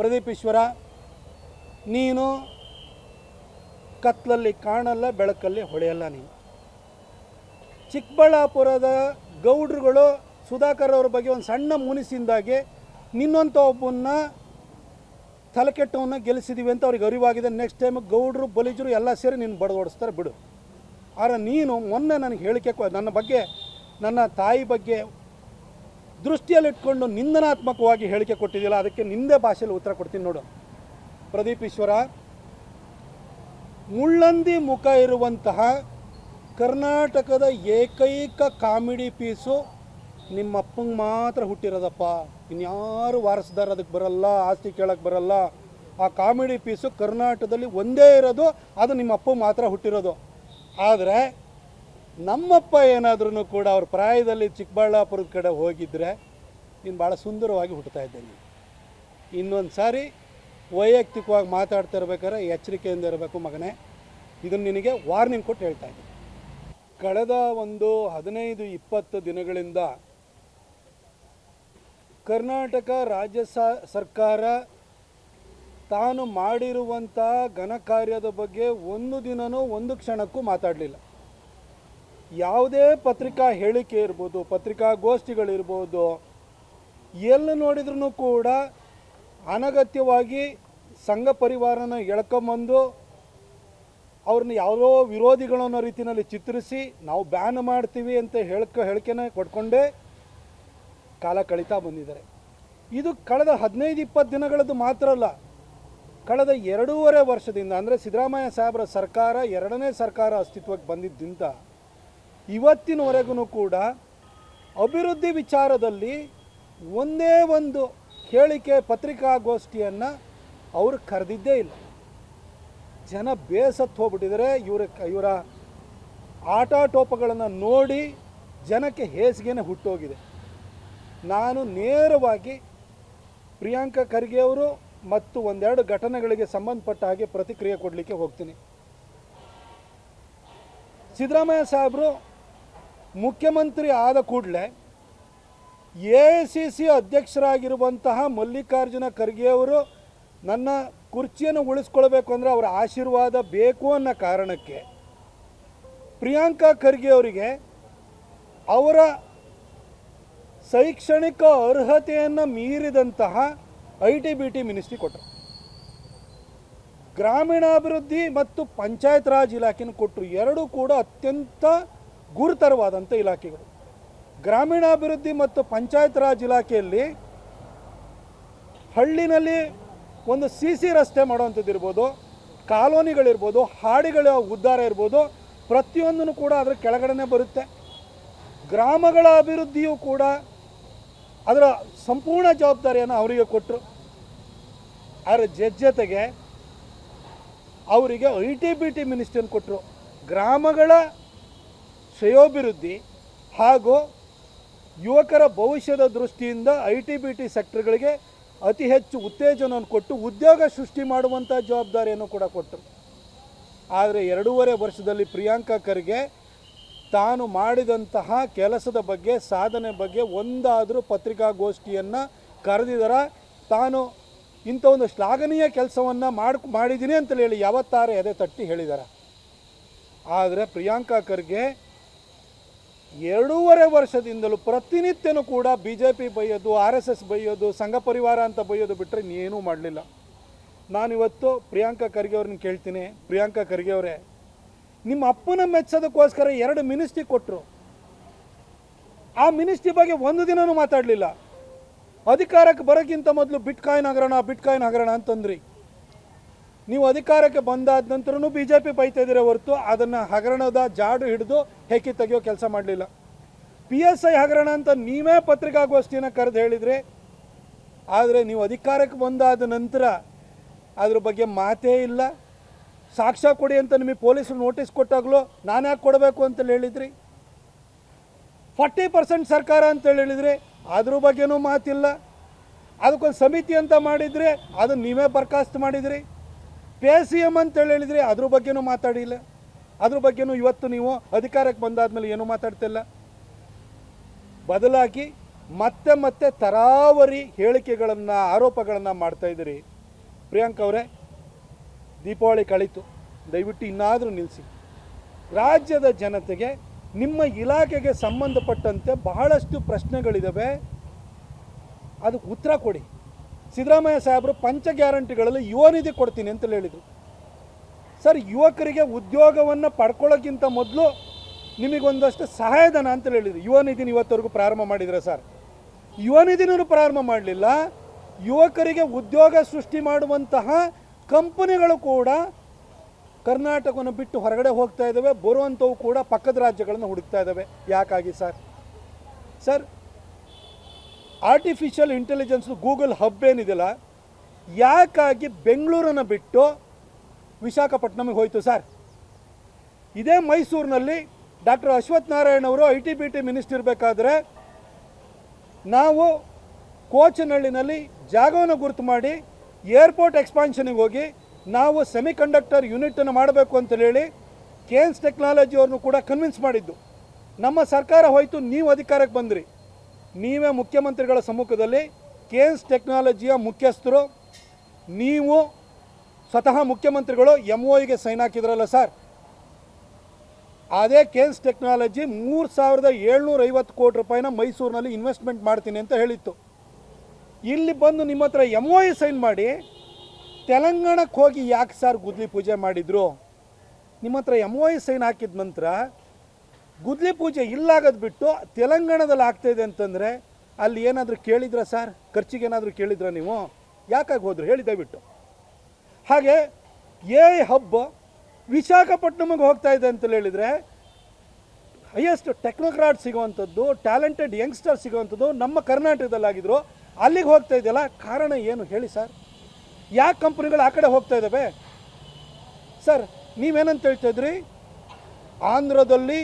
ಪ್ರದೀಪ್ ಈಶ್ವರ, ನೀನು ಕತ್ಲಲ್ಲಿ ಕಾಣಲ್ಲ, ಬೆಳಕಲ್ಲಿ ಹೊಳೆಯಲ್ಲ ನೀನು. ಚಿಕ್ಕಬಳ್ಳಾಪುರದ ಗೌಡ್ರುಗಳು ಸುಧಾಕರ್ ಅವ್ರ ಬಗ್ಗೆ ಒಂದು ಸಣ್ಣ ಮುನಿಸಿಂದಾಗಿ ನಿನ್ನಂಥ ಒಬ್ಬನ್ನ ತಲೆಕೆಟ್ಟವನ್ನ ಗೆಲ್ಲಿಸಿದೀವಿ ಅಂತ ಅವ್ರಿಗೆ ಅರಿವಾಗಿದೆ. ನೆಕ್ಸ್ಟ್ ಟೈಮ್ ಗೌಡ್ರು, ಬಲಿಜರು ಎಲ್ಲ ಸೇರಿ ನೀನು ಬಡದೊಡಿಸ್ತಾರೆ ಬಿಡು. ಆದರೆ ನೀನು ಮೊನ್ನೆ ನನಗೆ ಹೇಳಿಕೆ ನನ್ನ ಬಗ್ಗೆ ನನ್ನ ತಾಯಿ ಬಗ್ಗೆ ದೃಷ್ಟಿಯಲ್ಲಿಟ್ಕೊಂಡು ನಿಂದನಾತ್ಮಕವಾಗಿ ಹೇಳಿಕೆ ಕೊಟ್ಟಿದ್ದಿಲ್ಲ ಅದಕ್ಕೆ ನಿಂದೆ ಭಾಷೆಯಲ್ಲಿ ಉತ್ತರ ಕೊಡ್ತೀನಿ ನೋಡು. ಪ್ರದೀಪ್ ಈಶ್ವರ, ಮುಳ್ಳಂದಿ ಮುಖ ಇರುವಂತಹ ಕರ್ನಾಟಕದ ಏಕೈಕ ಕಾಮಿಡಿ ಪೀಸು ನಿಮ್ಮ ಅಪ್ಪಂಗೆ ಮಾತ್ರ ಹುಟ್ಟಿರೋದಪ್ಪ. ಇನ್ಯಾರು ವಾರಸ್ದಾರ ಅದಕ್ಕೆ ಬರಲ್ಲ, ಆಸ್ತಿ ಕೇಳಕ್ಕೆ ಬರಲ್ಲ. ಆ ಕಾಮಿಡಿ ಪೀಸು ಕರ್ನಾಟಕದಲ್ಲಿ ಒಂದೇ ಇರೋದು, ಅದು ನಿಮ್ಮ ಅಪ್ಪ ಮಾತ್ರ ಹುಟ್ಟಿರೋದು. ಆದರೆ ನಮ್ಮಪ್ಪ ಏನಾದ್ರೂ ಕೂಡ ಅವ್ರ ಪ್ರಾಯದಲ್ಲಿ ಚಿಕ್ಕಬಳ್ಳಾಪುರದ ಕಡೆ ಹೋಗಿದ್ದರೆ ನೀನು ಭಾಳ ಸುಂದರವಾಗಿ ಹುಟ್ಟುತ್ತಾ ಇದ್ದೆ ನೀನು ಇನ್ನೊಂದು ಸಾರಿ ವೈಯಕ್ತಿಕವಾಗಿ ಮಾತಾಡ್ತಾ ಇರ್ಬೇಕಾದ್ರೆ ಎಚ್ಚರಿಕೆಯಿಂದ ಇರಬೇಕು ಮಗನೇ. ಇದನ್ನು ನಿನಗೆ ವಾರ್ನಿಂಗ್ ಕೊಟ್ಟು ಹೇಳ್ತಾ ಇದ್ದೀನಿ. ಕಳೆದ ಒಂದು ಹದಿನೈದು, ಇಪ್ಪತ್ತು ದಿನಗಳಿಂದ ಕರ್ನಾಟಕ ರಾಜ್ಯ ಸರ್ಕಾರ ತಾನು ಮಾಡಿರುವಂಥ ಘನ ಕಾರ್ಯದ ಬಗ್ಗೆ ಒಂದು ದಿನನೂ ಒಂದು ಕ್ಷಣಕ್ಕೂ ಮಾತಾಡಲಿಲ್ಲ. ಯಾವುದೇ ಪತ್ರಿಕಾ ಹೇಳಿಕೆ ಇರ್ಬೋದು ಪತ್ರಿಕಾಗೋಷ್ಠಿಗಳಿರ್ಬೋದು ಎಲ್ಲಿ ನೋಡಿದ್ರೂ ಕೂಡ ಅನಗತ್ಯವಾಗಿ ಸಂಘ ಪರಿವಾರನ ಎಳ್ಕೊಂಬಂದು ಅವ್ರನ್ನ ಯಾವುದೋ ವಿರೋಧಿಗಳು ಅನ್ನೋ ರೀತಿಯಲ್ಲಿ ಚಿತ್ರಿಸಿ ನಾವು ಬ್ಯಾನ್ ಮಾಡ್ತೀವಿ ಅಂತ ಹೇಳ್ಕ, ಹೇಳಿಕೆನ ಕೊಟ್ಕೊಂಡೇ ಕಾಲ ಕಳೀತಾ ಬಂದಿದ್ದಾರೆ. ಇದು ಕಳೆದ ಹದಿನೈದು, ಇಪ್ಪತ್ತು ದಿನಗಳದ್ದು ಮಾತ್ರ ಅಲ್ಲ, ಕಳೆದ ಎರಡೂವರೆ ವರ್ಷದಿಂದ, ಅಂದರೆ ಸಿದ್ದರಾಮಯ್ಯ ಸಾಹೇಬರ ಸರ್ಕಾರ ಎರಡನೇ ಸರ್ಕಾರ ಅಸ್ತಿತ್ವಕ್ಕೆ ಬಂದಿದ್ದರಿಂದ ಇವತ್ತಿನವರೆಗೂ ಕೂಡ ಅಭಿವೃದ್ಧಿ ವಿಚಾರದಲ್ಲಿ ಒಂದೇ ಒಂದು ಹೇಳಿಕೆ ಪತ್ರಿಕಾಗೋಷ್ಠಿಯನ್ನು ಅವರು ಕರೆದಿದ್ದೇ ಇಲ್ಲ. ಜನ ಬೇಸತ್ತು ಹೋಗ್ಬಿಟ್ಟಿದ್ದಾರೆ. ಇವರ ಇವರ ಆಟಾಟೋಪಗಳನ್ನು ನೋಡಿ ಜನಕ್ಕೆ ಹೇಸಿಗೆನೆ ಹುಟ್ಟೋಗಿದೆ. ನಾನು ನೇರವಾಗಿ ಪ್ರಿಯಾಂಕಾ ಖರ್ಗೆಯವರು ಮತ್ತು ಒಂದೆರಡು ಘಟನೆಗಳಿಗೆ ಸಂಬಂಧಪಟ್ಟ ಹಾಗೆ ಪ್ರತಿಕ್ರಿಯೆ ಕೊಡಲಿಕ್ಕೆ ಹೋಗ್ತೀನಿ. ಸಿದ್ದರಾಮಯ್ಯ ಸಾಹೇಬರು ಮುಖ್ಯಮಂತ್ರಿ ಆದ ಕೂಡಲೇ ಎ ಸಿ ಸಿ ಅಧ್ಯಕ್ಷರಾಗಿರುವಂತಹ ಮಲ್ಲಿಕಾರ್ಜುನ ಖರ್ಗೆಯವರು ನನ್ನ ಕುರ್ಚಿಯನ್ನು ಉಳಿಸ್ಕೊಳ್ಬೇಕು ಅಂದರೆ ಅವರ ಆಶೀರ್ವಾದ ಬೇಕು ಅನ್ನೋ ಕಾರಣಕ್ಕೆ ಪ್ರಿಯಾಂಕಾ ಖರ್ಗೆ ಅವರಿಗೆ ಅವರ ಶೈಕ್ಷಣಿಕ ಅರ್ಹತೆಯನ್ನು ಮೀರಿದಂತಹ I T B T ministry ಕೊಟ್ಟರು. ಗ್ರಾಮೀಣಾಭಿವೃದ್ಧಿ ಮತ್ತು ಪಂಚಾಯತ್ ರಾಜ್ ಇಲಾಖೆನ ಕೊಟ್ಟರು ಎರಡೂ ಕೂಡ ಅತ್ಯಂತ ಗುರುತರವಾದಂಥ ಇಲಾಖೆಗಳು. ಗ್ರಾಮೀಣಾಭಿವೃದ್ಧಿ ಮತ್ತು ಪಂಚಾಯತ್ ರಾಜ್ ಇಲಾಖೆಯಲ್ಲಿ ಹಳ್ಳಿನಲ್ಲಿ ಒಂದು ಸಿ ಸಿ ರಸ್ತೆ ಮಾಡುವಂಥದ್ದು ಇರ್ಬೋದು, ಕಾಲೋನಿಗಳಿರ್ಬೋದು, ಹಾಡಿಗಳ ಉದ್ಧಾರ ಇರ್ಬೋದು, ಪ್ರತಿಯೊಂದನ್ನು ಕೂಡ ಅದರ ಕೆಳಗಡೆ ಬರುತ್ತೆ. ಗ್ರಾಮಗಳ ಅಭಿವೃದ್ಧಿಯೂ ಕೂಡ ಅದರ ಸಂಪೂರ್ಣ ಜವಾಬ್ದಾರಿಯನ್ನು ಅವರಿಗೆ ಕೊಟ್ಟರು ಅದರ ಜೊತೆಗೆ ಅವರಿಗೆ ಐ ಟಿ ಬಿ ಟಿ ಮಿನಿಸ್ಟ್ರಿಯನ್ನು ಕೊಟ್ಟರು ಗ್ರಾಮಗಳ ಶ್ರೇಯೋಭಿವೃದ್ಧಿ ಹಾಗೂ ಯುವಕರ ಭವಿಷ್ಯದ ದೃಷ್ಟಿಯಿಂದ ಐ ಟಿ ಬಿ ಟಿ ಸೆಕ್ಟರ್ಗಳಿಗೆ ಅತಿ ಹೆಚ್ಚು ಉತ್ತೇಜನವನ್ನು ಕೊಟ್ಟು ಉದ್ಯೋಗ ಸೃಷ್ಟಿ ಮಾಡುವಂಥ ಜವಾಬ್ದಾರಿಯನ್ನು ಕೂಡ ಕೊಟ್ಟರು. ಆದರೆ ಎರಡೂವರೆ ವರ್ಷದಲ್ಲಿ ಪ್ರಿಯಾಂಕಾ ಖರ್ಗೆ ತಾನು ಮಾಡಿದಂತಹ ಕೆಲಸದ ಬಗ್ಗೆ, ಸಾಧನೆ ಬಗ್ಗೆ ಒಂದಾದರೂ ಪತ್ರಿಕಾಗೋಷ್ಠಿಯನ್ನು ಕರೆದಿದಾರ ತಾನು ಇಂಥ ಒಂದು ಶ್ಲಾಘನೀಯ ಕೆಲಸವನ್ನು ಮಾಡಿ, ಮಾಡಿದ್ದೀನಿ ಅಂತೇಳಿ ಹೇಳಿ ಯಾವತ್ತಾರೆ ಎದೆ ತಟ್ಟಿ ಹೇಳಿದ್ದಾರೆ ಆದರೆ ಪ್ರಿಯಾಂಕಾ ಖರ್ಗೆ ಎರಡೂವರೆ ವರ್ಷದಿಂದಲೂ ಪ್ರತಿನಿತ್ಯನೂ ಕೂಡ ಬಿ ಜೆ ಪಿ ಬೈಯೋದು, ಆರ್ ಎಸ್ ಎಸ್ ಬೈಯೋದು, ಸಂಘ ಪರಿವಾರ ಅಂತ ಬೈಯೋದು ಬಿಟ್ಟರೆ ಇನ್ನೇನೂ ಮಾಡಲಿಲ್ಲ. ನಾನಿವತ್ತು ಪ್ರಿಯಾಂಕಾ ಖರ್ಗೆ ಅವ್ರನ್ನ ಕೇಳ್ತೀನಿ. ಪ್ರಿಯಾಂಕಾ ಖರ್ಗೆ ಅವರೇ, ನಿಮ್ಮ ಅಪ್ಪನ ಮೆಚ್ಚೋದಕ್ಕೋಸ್ಕರ ಎರಡು ಮಿನಿಸ್ಟ್ರಿ ಕೊಟ್ಟರು ಆ ಮಿನಿಸ್ಟ್ರಿ ಬಗ್ಗೆ ಒಂದು ದಿನವೂ ಮಾತಾಡಲಿಲ್ಲ. ಅಧಿಕಾರಕ್ಕೆ ಬರೋಕ್ಕಿಂತ ಮೊದಲು ಬಿಟ್ಕಾಯಿನ್ ಹಗರಣ ಬಿಟ್ಕಾಯಿನ್ ಹಗರಣ ಅಂತಂದ್ರಿ. ನೀವು ಅಧಿಕಾರಕ್ಕೆ ಬಂದಾದ ನಂತರನೂ ಬಿ ಜೆ ಪಿ ಬೈತಾ ಇದ್ದೀರ ಹೊರತು ಅದನ್ನು ಹಗರಣದ ಜಾಡು ಹಿಡಿದು ಹೆಕ್ಕಿ ತೆಗೆಯೋ ಕೆಲಸ ಮಾಡಲಿಲ್ಲ. ಪಿ ಎಸ್ ಐ ಹಗರಣ ಅಂತ ನೀವೇ ಪತ್ರಿಕಾಗೋಷ್ಠಿನ ಕರೆದು ಹೇಳಿದ್ರಿ, ಆದರೆ ನೀವು ಅಧಿಕಾರಕ್ಕೆ ಬಂದಾದ ನಂತರ ಅದ್ರ ಬಗ್ಗೆ ಮಾತೇ ಇಲ್ಲ. ಸಾಕ್ಷ್ಯ ಕೊಡಿ ಅಂತ ನಿಮಗೆ ಪೊಲೀಸರು ನೋಟಿಸ್ ಕೊಟ್ಟಾಗಲೂ ನಾನು ಯಾಕೆ ಕೊಡಬೇಕು ಅಂತೇಳಿ ಹೇಳಿದ್ರಿ? ಫಾರ್ಟಿ ಪರ್ಸೆಂಟ್ ಸರ್ಕಾರ ಅಂತೇಳಿ ಹೇಳಿದ್ರಿ ಅದ್ರ ಬಗ್ಗೆನೂ ಮಾತಿಲ್ಲ. ಅದಕ್ಕೊಂದು ಸಮಿತಿ ಅಂತ ಮಾಡಿದರೆ ಅದನ್ನು ನೀವೇ ಬರ್ಖಾಸ್ತು ಮಾಡಿದ್ರಿ. ಪೇ ಸಿ ಎಂ ಅಂತೇಳಿ ಹೇಳಿದ್ರಿ ಅದ್ರ ಬಗ್ಗೆನೂ ಮಾತಾಡಿಲ್ಲ. ಅದ್ರ ಬಗ್ಗೆನೂ ಇವತ್ತು ನೀವು ಅಧಿಕಾರಕ್ಕೆ ಬಂದಾದ್ಮೇಲೆ ಏನೂ ಮಾತಾಡ್ತಿಲ್ಲ ಬದಲಾಗಿ ಮತ್ತೆ ಮತ್ತೆ ತರಾವರಿ ಹೇಳಿಕೆಗಳನ್ನು, ಆರೋಪಗಳನ್ನು ಮಾಡ್ತಾ ಇದ್ದೀರಿ. ಪ್ರಿಯಾಂಕ್ ಅವರೇ, ದೀಪಾವಳಿ ಕಳೀತು. ದಯವಿಟ್ಟು ಇನ್ನಾದರೂ ನಿಲ್ಲಿಸಿ ರಾಜ್ಯದ ಜನತೆಗೆ, ನಿಮ್ಮ ಇಲಾಖೆಗೆ ಸಂಬಂಧಪಟ್ಟಂತೆ ಬಹಳಷ್ಟು ಪ್ರಶ್ನೆಗಳಿದ್ದಾವೆ ಅದಕ್ಕೆ ಉತ್ತರ ಕೊಡಿ. ಸಿದ್ದರಾಮಯ್ಯ ಸಾಹೇಬರು ಪಂಚ ಗ್ಯಾರಂಟಿಗಳಲ್ಲಿ ಯುವ ನಿಧಿ ಕೊಡ್ತೀನಿ ಅಂತ ಹೇಳಿದರು. ಸರ್, ಯುವಕರಿಗೆ ಉದ್ಯೋಗವನ್ನು ಪಡ್ಕೊಳ್ಳೋಕ್ಕಿಂತ ಮೊದಲು ನಿಮಗೊಂದಷ್ಟು ಸಹಾಯಧನ ಅಂತ ಹೇಳಿದರು. ಯುವ ನಿಧಿನ ಇವತ್ತವರೆಗೂ ಪ್ರಾರಂಭ ಮಾಡಿದರೆ ಸರ್? ಯುವ ನಿಧಿನೂ ಪ್ರಾರಂಭ ಮಾಡಲಿಲ್ಲ. ಯುವಕರಿಗೆ ಉದ್ಯೋಗ ಸೃಷ್ಟಿ ಮಾಡುವಂತಹ ಕಂಪನಿಗಳು ಕೂಡ ಕರ್ನಾಟಕವನ್ನು ಬಿಟ್ಟು ಹೊರಗಡೆ ಹೋಗ್ತಾ ಇದ್ದಾವೆ. ಬರುವಂಥವು ಕೂಡ ಪಕ್ಕದ ರಾಜ್ಯಗಳನ್ನು ಹುಡುಕ್ತಾ ಇದ್ದಾವೆ. ಯಾಕಾಗಿ sir? Sir artificial intelligence Google hub ಏನಿದೆಯಲ್ಲ, ಯಾಕಾಗಿ ಬೆಂಗಳೂರನ್ನು ಬಿಟ್ಟು ವಿಶಾಖಪಟ್ಟಣಮಿಗೆ ಹೋಯಿತು ಸರ್? ಇದೇ ಮೈಸೂರಿನಲ್ಲಿ ಡಾಕ್ಟರ್ ಅಶ್ವಥ್ ನಾರಾಯಣ್ ಅವರು I T B T minister ಇರಬೇಕಾದ್ರೆ ನಾವು ಕೋಚನಹಳ್ಳಿನಲ್ಲಿ ಜಾಗವನ್ನು ಗುರುತು ಮಾಡಿ ಏರ್ಪೋರ್ಟ್ ಎಕ್ಸ್ಪಾನ್ಷನಿಗೆ ಹೋಗಿ ನಾವು ಸೆಮಿಕಂಡಕ್ಟರ್ ಯೂನಿಟನ್ನು ಮಾಡಬೇಕು ಅಂತ ಹೇಳಿ ಕೇನ್ಸ್ ಟೆಕ್ನಾಲಜಿ ಅವ್ರನ್ನು ಕೂಡ ಕನ್ವಿನ್ಸ್ ಮಾಡಿದ್ದು. ನಮ್ಮ ಸರ್ಕಾರ ಹೋಯಿತು, ನೀವು ಅಧಿಕಾರಕ್ಕೆ ಬಂದ್ರಿ. ನೀವೇ ಮುಖ್ಯಮಂತ್ರಿಗಳ ಸಮ್ಮುಖದಲ್ಲಿ ಕೇನ್ಸ್ ಟೆಕ್ನಾಲಜಿಯ ಮುಖ್ಯಸ್ಥರು, ನೀವು ಸ್ವತಃ ಮುಖ್ಯಮಂತ್ರಿಗಳು ಎಂ ಒಗೆ ಸೈನ್ ಹಾಕಿದ್ರಲ್ಲ ಸರ್? ಅದೇ ಕೇನ್ಸ್ ಟೆಕ್ನಾಲಜಿ ಮೂರು ಸಾವಿರದ ಏಳ್ನೂರ ಐವತ್ತು ಕೋಟಿ ರೂಪಾಯಿನ ಮೈಸೂರಿನಲ್ಲಿ ಇನ್ವೆಸ್ಟ್ಮೆಂಟ್ ಮಾಡ್ತೀನಿ ಅಂತ ಹೇಳಿತ್ತು. ಇಲ್ಲಿ ಬಂದು ನಿಮ್ಮ ಹತ್ರ ಎಂ ಒ ಸೈನ್ ಮಾಡಿ, ತೆಲಂಗಾಣಕ್ಕೆ ಹೋಗಿ ಯಾಕೆ ಸರ್ ಗುದ್ಲಿ ಪೂಜೆ ಮಾಡಿದ್ರು? ನಿಮ್ಮ ಹತ್ರ ಎಂ ಒ ಸೈನ್ ಹಾಕಿದ ನಂತರ ಗುದ್ಲಿ ಪೂಜೆ ಇಲ್ಲಾಗದ್ ಬಿಟ್ಟು ತೆಲಂಗಾಣದಲ್ಲಿ ಆಗ್ತಾಯಿದೆ ಅಂತಂದರೆ ಅಲ್ಲಿ ಏನಾದರೂ ಕೇಳಿದ್ರಾ ಸರ್? ಖರ್ಚಿಗೆ ಏನಾದರೂ ಕೇಳಿದ್ರಾ ನೀವು? ಯಾಕಾಗಿ ಹೋದ್ರು? ಹೇಳಿ ದಯವಿಟ್ಟು. ಹಾಗೆ ಏ ಹಬ್ಬ ವಿಶಾಖಪಟ್ಟಣಮಿಗೆ ಹೋಗ್ತಾ ಇದೆ ಅಂತ ಹೇಳಿದರೆ ಹೈಯೆಸ್ಟ್ ಟೆಕ್ನೋಕ್ರಾಟ್ ಸಿಗುವಂಥದ್ದು ಟ್ಯಾಲೆಂಟೆಡ್ ಯಂಗ್ಸ್ಟರ್ ಸಿಗುವಂಥದ್ದು ನಮ್ಮ ಕರ್ನಾಟಕದಲ್ಲಾಗಿದ್ರು. ಅಲ್ಲಿಗೆ ಹೋಗ್ತಾ ಇದೆಯಲ್ಲ ಕಾರಣ ಏನು ಹೇಳಿ ಸರ್? ಯಾಕೆ ಕಂಪ್ನಿಗಳು ಆ ಕಡೆ ಹೋಗ್ತಾ ಇದ್ದಾವೆ ಸರ್, ನೀವೇನಂತ ಹೇಳ್ತಾ ಇದ್ರಿ? ಆಂಧ್ರದಲ್ಲಿ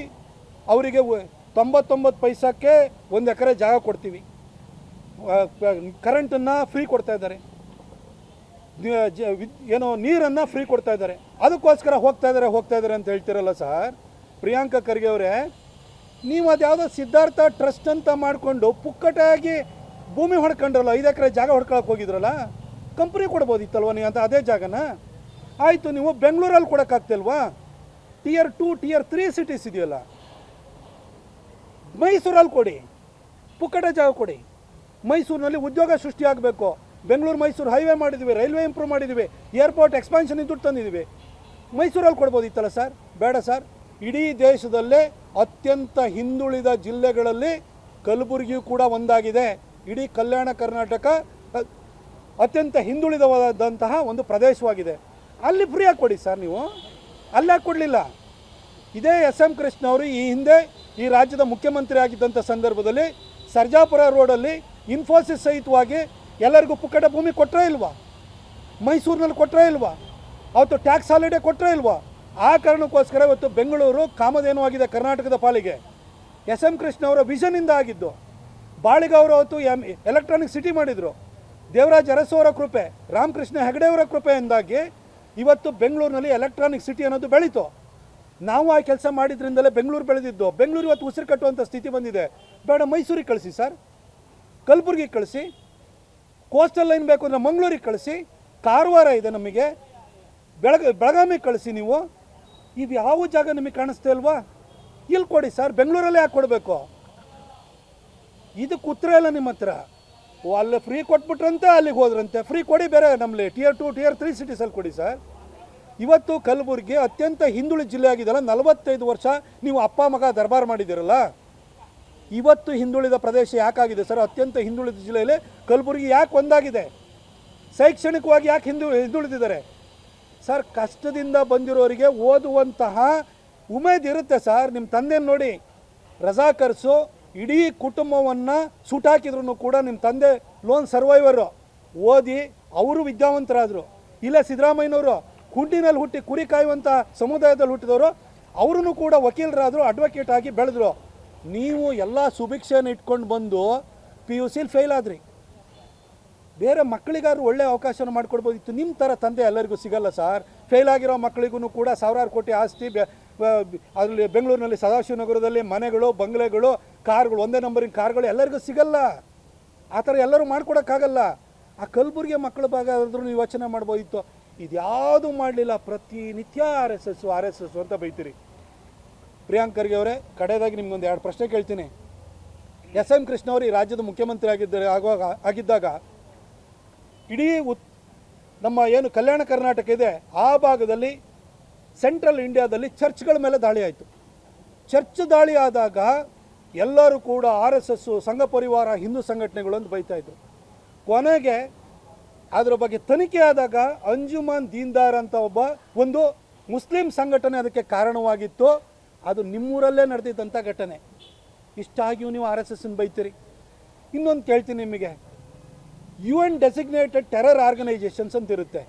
ಅವರಿಗೆ ತೊಂಬತ್ತೊಂಬತ್ತು ಪೈಸಕ್ಕೆ ಒಂದು ಎಕರೆ ಜಾಗ ಕೊಡ್ತೀವಿ. ಕರೆಂಟನ್ನು ಫ್ರೀ ಕೊಡ್ತಾ ಇದ್ದಾರೆ. ಏನೋ ನೀರನ್ನು ಫ್ರೀ ಕೊಡ್ತಾ ಇದ್ದಾರೆ. ಅದಕ್ಕೋಸ್ಕರ ಹೋಗ್ತಾ ಇದ್ದಾರೆ ಹೋಗ್ತಾ ಇದ್ದಾರೆ ಅಂತ ಹೇಳ್ತಿರಲ್ಲ ಸರ್. ಪ್ರಿಯಾಂಕಾ ಖರ್ಗೆ ಅವರೇ, ನೀವು ಅದ್ಯಾವುದೋ ಸಿದ್ಧಾರ್ಥ ಟ್ರಸ್ಟ್ ಅಂತ ಮಾಡಿಕೊಂಡು ಪುಕ್ಕಟಾಗಿ ಭೂಮಿ ಹೊಡ್ಕೊಂಡ್ರಲ್ಲ, ಐದು ಎಕರೆ ಜಾಗ ಹೊಡ್ಕೊಳಕ್ಕೆ ಹೋಗಿದ್ರಲ್ಲ ಕಂಪ್ನಿ ಕೊಡ್ಬೋದಿತ್ತಲ್ವ ನೀವು ಅಂತ ಅದೇ ಜಾಗನ? ಆಯಿತು, ನೀವು ಬೆಂಗಳೂರಲ್ಲಿ ಕೊಡೋಕ್ಕಾಗ್ತಿಲ್ವಾ? Tier two tier three cities ಇದೆಯಲ್ಲ. ಮೈಸೂರಲ್ಲಿ ಕೊಡಿ. ಪುಕ್ಕಟ ಜಾಗ ಕೊಡಿ. ಮೈಸೂರಿನಲ್ಲಿ ಉದ್ಯೋಗ ಸೃಷ್ಟಿ ಆಗಬೇಕು ಬೆಂಗಳೂರು, ಮೈಸೂರು ಹೈವೇ ಮಾಡಿದ್ವಿ, ರೈಲ್ವೆ ಇಂಪ್ರೂವ್ ಮಾಡಿದ್ವಿ, ಏರ್ಪೋರ್ಟ್ ಎಕ್ಸ್ಪಾನ್ಷನ್ ದುಡ್ಡು ತಂದಿದ್ದೀವಿ ಮೈಸೂರಲ್ಲಿ ಕೊಡ್ಬೋದಿತ್ತಲ್ಲ ಸರ್? ಬೇಡ ಸರ್. ಇಡೀ ದೇಶದಲ್ಲೇ ಅತ್ಯಂತ ಹಿಂದುಳಿದ ಜಿಲ್ಲೆಗಳಲ್ಲಿ ಕಲಬುರಗಿಯೂ ಕೂಡ ಒಂದಾಗಿದೆ. ಇಡೀ ಕಲ್ಯಾಣ ಕರ್ನಾಟಕ ಅತ್ಯಂತ ಹಿಂದುಳಿದವಾದಂತಹ ಒಂದು ಪ್ರದೇಶವಾಗಿದೆ. ಅಲ್ಲಿ ಫ್ರೀಯಾಗಿ ಕೊಡಿ ಸರ್ ನೀವು. ಅಲ್ಲೇ ಕೊಡಲಿಲ್ಲ. ಇದೇ ಎಸ್ ಎಂ ಕೃಷ್ಣ ಅವರು ಈ ಹಿಂದೆ ಈ ರಾಜ್ಯದ ಮುಖ್ಯಮಂತ್ರಿ ಆಗಿದ್ದಂಥ ಸಂದರ್ಭದಲ್ಲಿ ಸರ್ಜಾಪುರ ರೋಡಲ್ಲಿ ಇನ್ಫೋಸಿಸ್ ಸಹಿತವಾಗಿ ಎಲ್ಲರಿಗೂ ಪುಕ್ಕಟ ಭೂಮಿ ಕೊಟ್ಟರೇ ಇಲ್ವಾ? ಮೈಸೂರಿನಲ್ಲಿ ಕೊಟ್ಟರೇ ಇಲ್ವಾ? ಅವತ್ತು ಟ್ಯಾಕ್ಸ್ ಹಾಲಿಡೇ ಕೊಟ್ಟರೇ ಇಲ್ವಾ? ಆ ಕಾರಣಕ್ಕೋಸ್ಕರ ಇವತ್ತು ಬೆಂಗಳೂರು ಕಾಮಧೇನು ಆಗಿದೆ ಕರ್ನಾಟಕದ ಪಾಲಿಗೆ. ಎಸ್ ಎಂ ಕೃಷ್ಣ ಅವರ ವಿಷನಿಂದ ಆಗಿದ್ದು ಬಾಳಿಗ ಅವರು ಅವತ್ತು ಎಂ ಎಲೆಕ್ಟ್ರಾನಿಕ್ ಸಿಟಿ ಮಾಡಿದರು. ದೇವರಾಜ್ ಅರಸು ಅವರ ಕೃಪೆ, ರಾಮಕೃಷ್ಣ ಹೆಗಡೆಯವರ ಕೃಪೆಯಿಂದಾಗಿ ಇವತ್ತು ಬೆಂಗಳೂರಿನಲ್ಲಿ ಎಲೆಕ್ಟ್ರಾನಿಕ್ ಸಿಟಿ ಅನ್ನೋದು ಬೆಳೀತು. ನಾವು ಆ ಕೆಲಸ ಮಾಡಿದ್ರಿಂದಲೇ ಬೆಂಗಳೂರು ಬೆಳೆದಿದ್ದು. ಬೆಂಗಳೂರು ಇವತ್ತು ಉಸಿರು ಕಟ್ಟುವಂಥ ಸ್ಥಿತಿ ಬಂದಿದೆ. ಬೇಡ, ಮೈಸೂರಿಗೆ ಕಳಿಸಿ ಸರ್. ಕಲಬುರ್ಗಿಗೆ ಕಳಿಸಿ. ಕೋಸ್ಟಲ್ ಲೈನ್ ಬೇಕು ಅಂದರೆ ಮಂಗಳೂರಿಗೆ ಕಳಿಸಿ. ಕಾರವಾರ ಇದೆ ನಮಗೆ. ಬೆಳಗ, ಬೆಳಗಾವಿಗೆ ಕಳಿಸಿ ನೀವು. ಇದು ಯಾವ ಜಾಗ ನಿಮಗೆ ಕಾಣಿಸ್ತಾ ಇಲ್ವಾ? ಇಲ್ಲಿ ಕೊಡಿ ಸರ್. ಬೆಂಗಳೂರಲ್ಲೇ ಯಾಕೆ ಕೊಡಬೇಕು? ಇದು ಉತ್ತರ ಇಲ್ಲ ನಿಮ್ಮ ಹತ್ರ. ಅಲ್ಲಿ ಫ್ರೀ ಕೊಟ್ಬಿಟ್ರಂತೆ, ಅಲ್ಲಿಗೆ ಹೋದ್ರಂತೆ. ಫ್ರೀ ಕೊಡಿ ಬೇರೆ ನಮ್ಮಲ್ಲಿ ಟಿಯರ್ ಟು ಟಿಯರ್ ತ್ರೀ ಸಿಟೀಸಲ್ಲಿ ಕೊಡಿ ಸರ್. ಇವತ್ತು ಕಲಬುರಗಿ ಅತ್ಯಂತ ಹಿಂದುಳಿದ ಜಿಲ್ಲೆ ಆಗಿದೆಯಲ್ಲ, ನಲವತ್ತೈದು ವರ್ಷ ನೀವು ಅಪ್ಪ, ಮಗ ದರ್ಬಾರ್ ಮಾಡಿದ್ದೀರಲ್ಲ? ಇವತ್ತು ಹಿಂದುಳಿದ ಪ್ರದೇಶ ಯಾಕಾಗಿದೆ ಸರ್? ಅತ್ಯಂತ ಹಿಂದುಳಿದ ಜಿಲ್ಲೆಯಲ್ಲಿ ಕಲಬುರಗಿ ಯಾಕೆ ಒಂದಾಗಿದೆ? ಶೈಕ್ಷಣಿಕವಾಗಿ ಯಾಕೆ ಹಿಂದು, ಹಿಂದುಳಿದಿದ್ದಾರೆ? ಸರ್, ಕಷ್ಟದಿಂದ ಬಂದಿರೋರಿಗೆ ಓದುವಂತಹ ಉಮೇದಿರುತ್ತೆ ಸರ್. ನಿಮ್ಮ ತಂದೆ ನೋಡಿ ರಜಾಕರ್ಸು ಇಡೀ ಕುಟುಂಬವನ್ನು ಸುಟಾಕಿದ್ರು ಕೂಡ ನಿಮ್ಮ ತಂದೆ ಲೋನ್ ಸರ್ವೈವರು. ಓದಿ, ಅವರು ವಿದ್ಯಾವಂತರಾದರು. ಇಲ್ಲ ಸಿದ್ದರಾಮಯ್ಯನವರು ಕುಂಟಿನಲ್ಲಿ ಹುಟ್ಟಿ ಕುರಿ ಕಾಯುವಂಥ ಸಮುದಾಯದಲ್ಲಿ ಹುಟ್ಟಿದವರು ಅವರೂ ಕೂಡ ವಕೀಲರಾದರು ಅಡ್ವೊಕೇಟ್ ಆಗಿ ಬೆಳೆದ್ರು. ನೀವು ಎಲ್ಲ ಸುಭಿಕ್ಷೆಯನ್ನು ಇಟ್ಕೊಂಡು ಬಂದು ಪಿ ಯು ಸಿಲಿ ಫೇಲ್ ಆದ್ರಿ. ಬೇರೆ ಮಕ್ಕಳಿಗಾದ್ರು ಒಳ್ಳೆ ಅವಕಾಶನ ಮಾಡಿಕೊಡ್ಬೋದಿತ್ತು ನಿಮ್ಮ ಥರ ತಂದೆ ಎಲ್ಲರಿಗೂ ಸಿಗಲ್ಲ ಸರ್. ಫೇಲ್ ಆಗಿರೋ ಮಕ್ಕಳಿಗೂ ಕೂಡ ಸಾವಿರಾರು ಕೋಟಿ ಆಸ್ತಿ ಅದರಲ್ಲಿ ಬೆಂಗಳೂರಿನಲ್ಲಿ ಸದಾಶಿವನಗರದಲ್ಲಿ ಮನೆಗಳು, ಬಂಗ್ಲೆಗಳು, ಕಾರ್ಗಳು, ಒಂದೇ ನಂಬರಿನ ಕಾರ್ಗಳು ಎಲ್ಲರಿಗೂ ಸಿಗಲ್ಲ. ಆ ಥರ ಎಲ್ಲರೂ ಮಾಡ್ಕೊಡೋಕ್ಕಾಗಲ್ಲ. ಆ ಕಲಬುರಗಿ ಮಕ್ಕಳ ಭಾಗ ಆದ್ರೂ ಯೋಚನೆ ಮಾಡ್ಬೋದಿತ್ತು. ಇದ್ಯಾವುದು ಮಾಡಲಿಲ್ಲ ಪ್ರತಿನಿತ್ಯ R S S R S S ಅಂತ ಬೈತೀರಿ. ಪ್ರಿಯಾಂಕ್ ಖರ್ಗೆ ಅವರೇ ಕಡೆಯದಾಗಿ ನಿಮ್ಗೊಂದು ಎರಡು ಪ್ರಶ್ನೆ ಕೇಳ್ತೀನಿ. ಎಸ್ ಎಂ ಕೃಷ್ಣ ಅವರು ಈ ರಾಜ್ಯದ ಮುಖ್ಯಮಂತ್ರಿ ಆಗಿದ್ದರೆ, ಆಗುವಾಗ, ಆಗಿದ್ದಾಗ ಇಡೀ ಉತ್, ನಮ್ಮ ಏನು ಕಲ್ಯಾಣ ಕರ್ನಾಟಕ ಇದೆ, ಆ ಭಾಗದಲ್ಲಿ ಸೆಂಟ್ರಲ್ ಇಂಡಿಯಾದಲ್ಲಿ ಚರ್ಚ್ಗಳ ಮೇಲೆ ದಾಳಿ ಆಯಿತು. ಚರ್ಚ್ ದಾಳಿ ಆದಾಗ ಎಲ್ಲರೂ ಕೂಡ ಆರ್ ಎಸ್ ಎಸ್ಸು ಸಂಘ ಪರಿವಾರ, ಹಿಂದೂ ಸಂಘಟನೆಗಳು ಅಂತ ಬೈತಾಯಿದ್ರು ಕೊನೆಗೆ ಅದರ ಬಗ್ಗೆ ತನಿಖೆ ಆದಾಗ ಅಂಜುಮಾನ್ ದೀನ್ದಾರ್ ಅಂತ ಒಬ್ಬ ಒಂದು ಮುಸ್ಲಿಂ ಸಂಘಟನೆ ಅದಕ್ಕೆ ಕಾರಣವಾಗಿತ್ತು. ಅದು ನಿಮ್ಮೂರಲ್ಲೇ ನಡೆದಿದ್ದಂಥ ಘಟನೆ. ಇಷ್ಟಾಗಿಯೂ ನೀವು ಆರ್ ಎಸ್ ಎಸ್ನ ಬೈತೀರಿ. ಇನ್ನೊಂದು ಕೇಳ್ತೀನಿ ನಿಮಗೆ. U N designated terror organisations ಅಂತ ಇರುತ್ತೆ.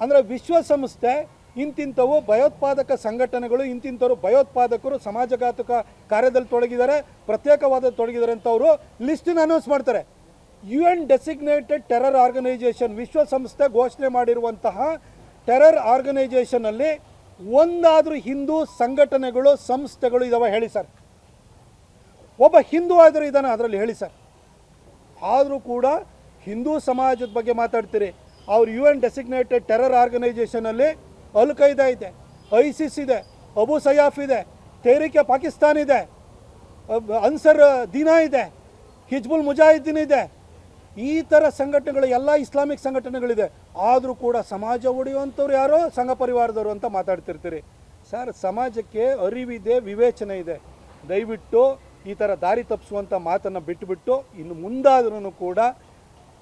ಅಂದರೆ ವಿಶ್ವಸಂಸ್ಥೆ, ಇಂತಿಂಥವು ಭಯೋತ್ಪಾದಕ ಸಂಘಟನೆಗಳು, ಇಂತಿಂಥವ್ರು ಭಯೋತ್ಪಾದಕರು ಸಮಾಜಘಾತಕ ಕಾರ್ಯದಲ್ಲಿ ತೊಡಗಿದ್ದಾರೆ ಪ್ರತ್ಯೇಕವಾದ ತೊಡಗಿದ್ದಾರೆ ಅಂತ ಅವರು ಲಿಸ್ಟನ್ನು ಅನೌನ್ಸ್ ಮಾಡ್ತಾರೆ. U N designated terror organisation ವಿಶ್ವಸಂಸ್ಥೆ ಘೋಷಣೆ ಮಾಡಿರುವಂತಹ ಟೆರರ್ ಆರ್ಗನೈಜೇಷನಲ್ಲಿ ಒಂದಾದರೂ ಹಿಂದೂ ಸಂಘಟನೆಗಳು, ಸಂಸ್ಥೆಗಳು ಇದಾವೆ ಹೇಳಿ ಸರ್. ಒಬ್ಬ ಹಿಂದೂ ಆದರೂ ಇದ್ದಾನೆ ಅದರಲ್ಲಿ ಹೇಳಿ ಸರ್. ಆದರೂ ಕೂಡ ಹಿಂದೂ ಸಮಾಜದ ಬಗ್ಗೆ ಮಾತಾಡ್ತೀರಿ. ಅವ್ರು ಯು ಎನ್ ಡೆಸಿಗ್ನೇಟೆಡ್ ಟೆರರ್ ಆರ್ಗನೈಜೇಷನಲ್ಲಿ ಅಲ್ ಖೈದಾ ಇದೆ, ಐಸಿಸ್ ಇದೆ, ಅಬು ಸಯಾಫ್ ಇದೆ, ತೆರಿಕೆ ಪಾಕಿಸ್ತಾನ್ ಇದೆ ಅನ್ಸರ್ ದೀನಾ ಇದೆ, ಹಿಜ್ಬುಲ್ ಮುಜಾಹಿದ್ದೀನ್ ಇದೆ ಈ ಥರ ಸಂಘಟನೆಗಳು, ಎಲ್ಲ ಇಸ್ಲಾಮಿಕ್ ಸಂಘಟನೆಗಳಿದೆ. ಆದರೂ ಕೂಡ ಸಮಾಜ ಒಡೆಯುವಂಥವ್ರು ಯಾರೋ, ಸಂಘ ಪರಿವಾರದವರು ಅಂತ ಮಾತಾಡ್ತಿರ್ತೀರಿ. ಸರ್, ಸಮಾಜಕ್ಕೆ ಅರಿವಿದೆ, ವಿವೇಚನೆ ಇದೆ. ದಯವಿಟ್ಟು ಈ ಥರ ದಾರಿ ತಪ್ಪಿಸುವಂಥ ಮಾತನ್ನು ಬಿಟ್ಟುಬಿಟ್ಟು, ಇನ್ನು ಮುಂದಾದ್ರೂ ಕೂಡ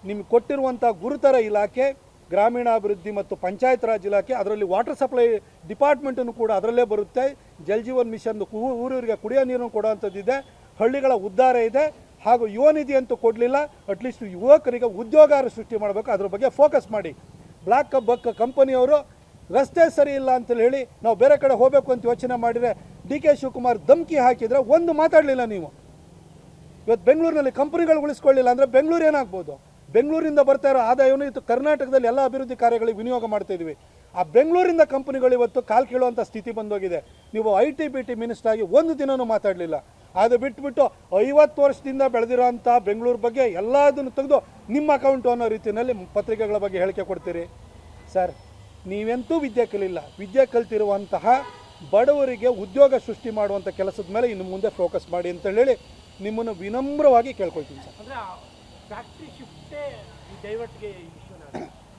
ನಿಮ್ಗೆ ಕೊಟ್ಟಿರುವಂಥ ಗುರುತರ ಇಲಾಖೆ, ಗ್ರಾಮೀಣಾಭಿವೃದ್ಧಿ ಮತ್ತು ಪಂಚಾಯತ್ ರಾಜ್ ಇಲಾಖೆ, ಅದರಲ್ಲಿ ವಾಟರ್ ಸಪ್ಲೈ ಡಿಪಾರ್ಟ್ಮೆಂಟನ್ನು ಕೂಡ ಅದರಲ್ಲೇ ಬರುತ್ತೆ. ಜಲ್ ಜೀವನ್ ಮಿಷನ್ ಊರಿಗೆ ಕುಡಿಯೋ ನೀರನ್ನು ಕೊಡೋವಂಥದ್ದಿದೆ. ಹಳ್ಳಿಗಳ ಉದ್ಧಾರ ಇದೆ. ಹಾಗೂ ಯುವ ನಿಧಿ ಅಂತೂ ಕೊಡಲಿಲ್ಲ. ಅಟ್ಲೀಸ್ಟ್ ಯುವಕರಿಗೆ ಉದ್ಯೋಗ ಸೃಷ್ಟಿ ಮಾಡಬೇಕು. ಅದ್ರ ಬಗ್ಗೆ ಫೋಕಸ್ ಮಾಡಿ. ಬ್ಲಾಕ್ ಬಕ್ ಕಂಪನಿಯವರು ರಸ್ತೆ ಸರಿ ಇಲ್ಲ ಅಂತೇಳಿ ಹೇಳಿ ನಾವು ಬೇರೆ ಕಡೆ ಹೋಗಬೇಕು ಅಂತ ಯೋಚನೆ ಮಾಡಿದರೆ ಡಿ ಕೆ ಶಿವಕುಮಾರ್ ಧಮಕಿ ಹಾಕಿದರೆ ಒಂದು ಮಾತಾಡಲಿಲ್ಲ ನೀವು. ಇವತ್ತು ಬೆಂಗಳೂರಿನಲ್ಲಿ ಕಂಪನಿಗಳು ಉಳಿಸ್ಕೊಳ್ಳಿಲ್ಲ ಅಂದರೆ ಬೆಂಗಳೂರು ಏನಾಗ್ಬೋದು? ಬೆಂಗಳೂರಿಂದ ಬರ್ತಾ ಇರೋ ಆದಾಯವನ್ನು ಇವತ್ತು ಕರ್ನಾಟಕದಲ್ಲಿ ಎಲ್ಲ ಅಭಿವೃದ್ಧಿ ಕಾರ್ಯಗಳಿಗೆ ವಿನಿಯೋಗ ಮಾಡ್ತಾ ಇದ್ದೀವಿ. ಆ ಬೆಂಗಳೂರಿಂದ ಕಂಪನಿಗಳು ಇವತ್ತು ಕಾಲು ಕೇಳುವಂಥ ಸ್ಥಿತಿ ಬಂದೋಗಿದೆ. ನೀವು I T B T minister ಆಗಿ ಒಂದು ದಿನವೂ ಮಾತಾಡಲಿಲ್ಲ. ಅದು ಬಿಟ್ಬಿಟ್ಟು ಐವತ್ತು ವರ್ಷದಿಂದ ಬೆಳೆದಿರೋಂಥ ಬೆಂಗಳೂರು ಬಗ್ಗೆ ಎಲ್ಲದನ್ನು ತೆಗೆದು ನಿಮ್ಮ ಅಕೌಂಟು ಅನ್ನೋ ರೀತಿಯಲ್ಲಿ ಪತ್ರಿಕೆಗಳ ಬಗ್ಗೆ ಹೇಳಿಕೆ ಕೊಡ್ತೀರಿ. ಸರ್ ನೀವೆಂತೂ ವಿದ್ಯೆ ಕಲಿಲ್ಲ. ವಿದ್ಯೆ ಕಲ್ತಿರುವಂತಹ ಬಡವರಿಗೆ ಉದ್ಯೋಗ ಸೃಷ್ಟಿ ಮಾಡುವಂಥ ಕೆಲಸದ ಮೇಲೆ ಇನ್ನು ಮುಂದೆ ಫೋಕಸ್ ಮಾಡಿ ಅಂತ ಹೇಳಿ ನಿಮ್ಮನ್ನು ವಿನಮ್ರವಾಗಿ ಕೇಳ್ಕೊಳ್ತೀನಿ ಸರ್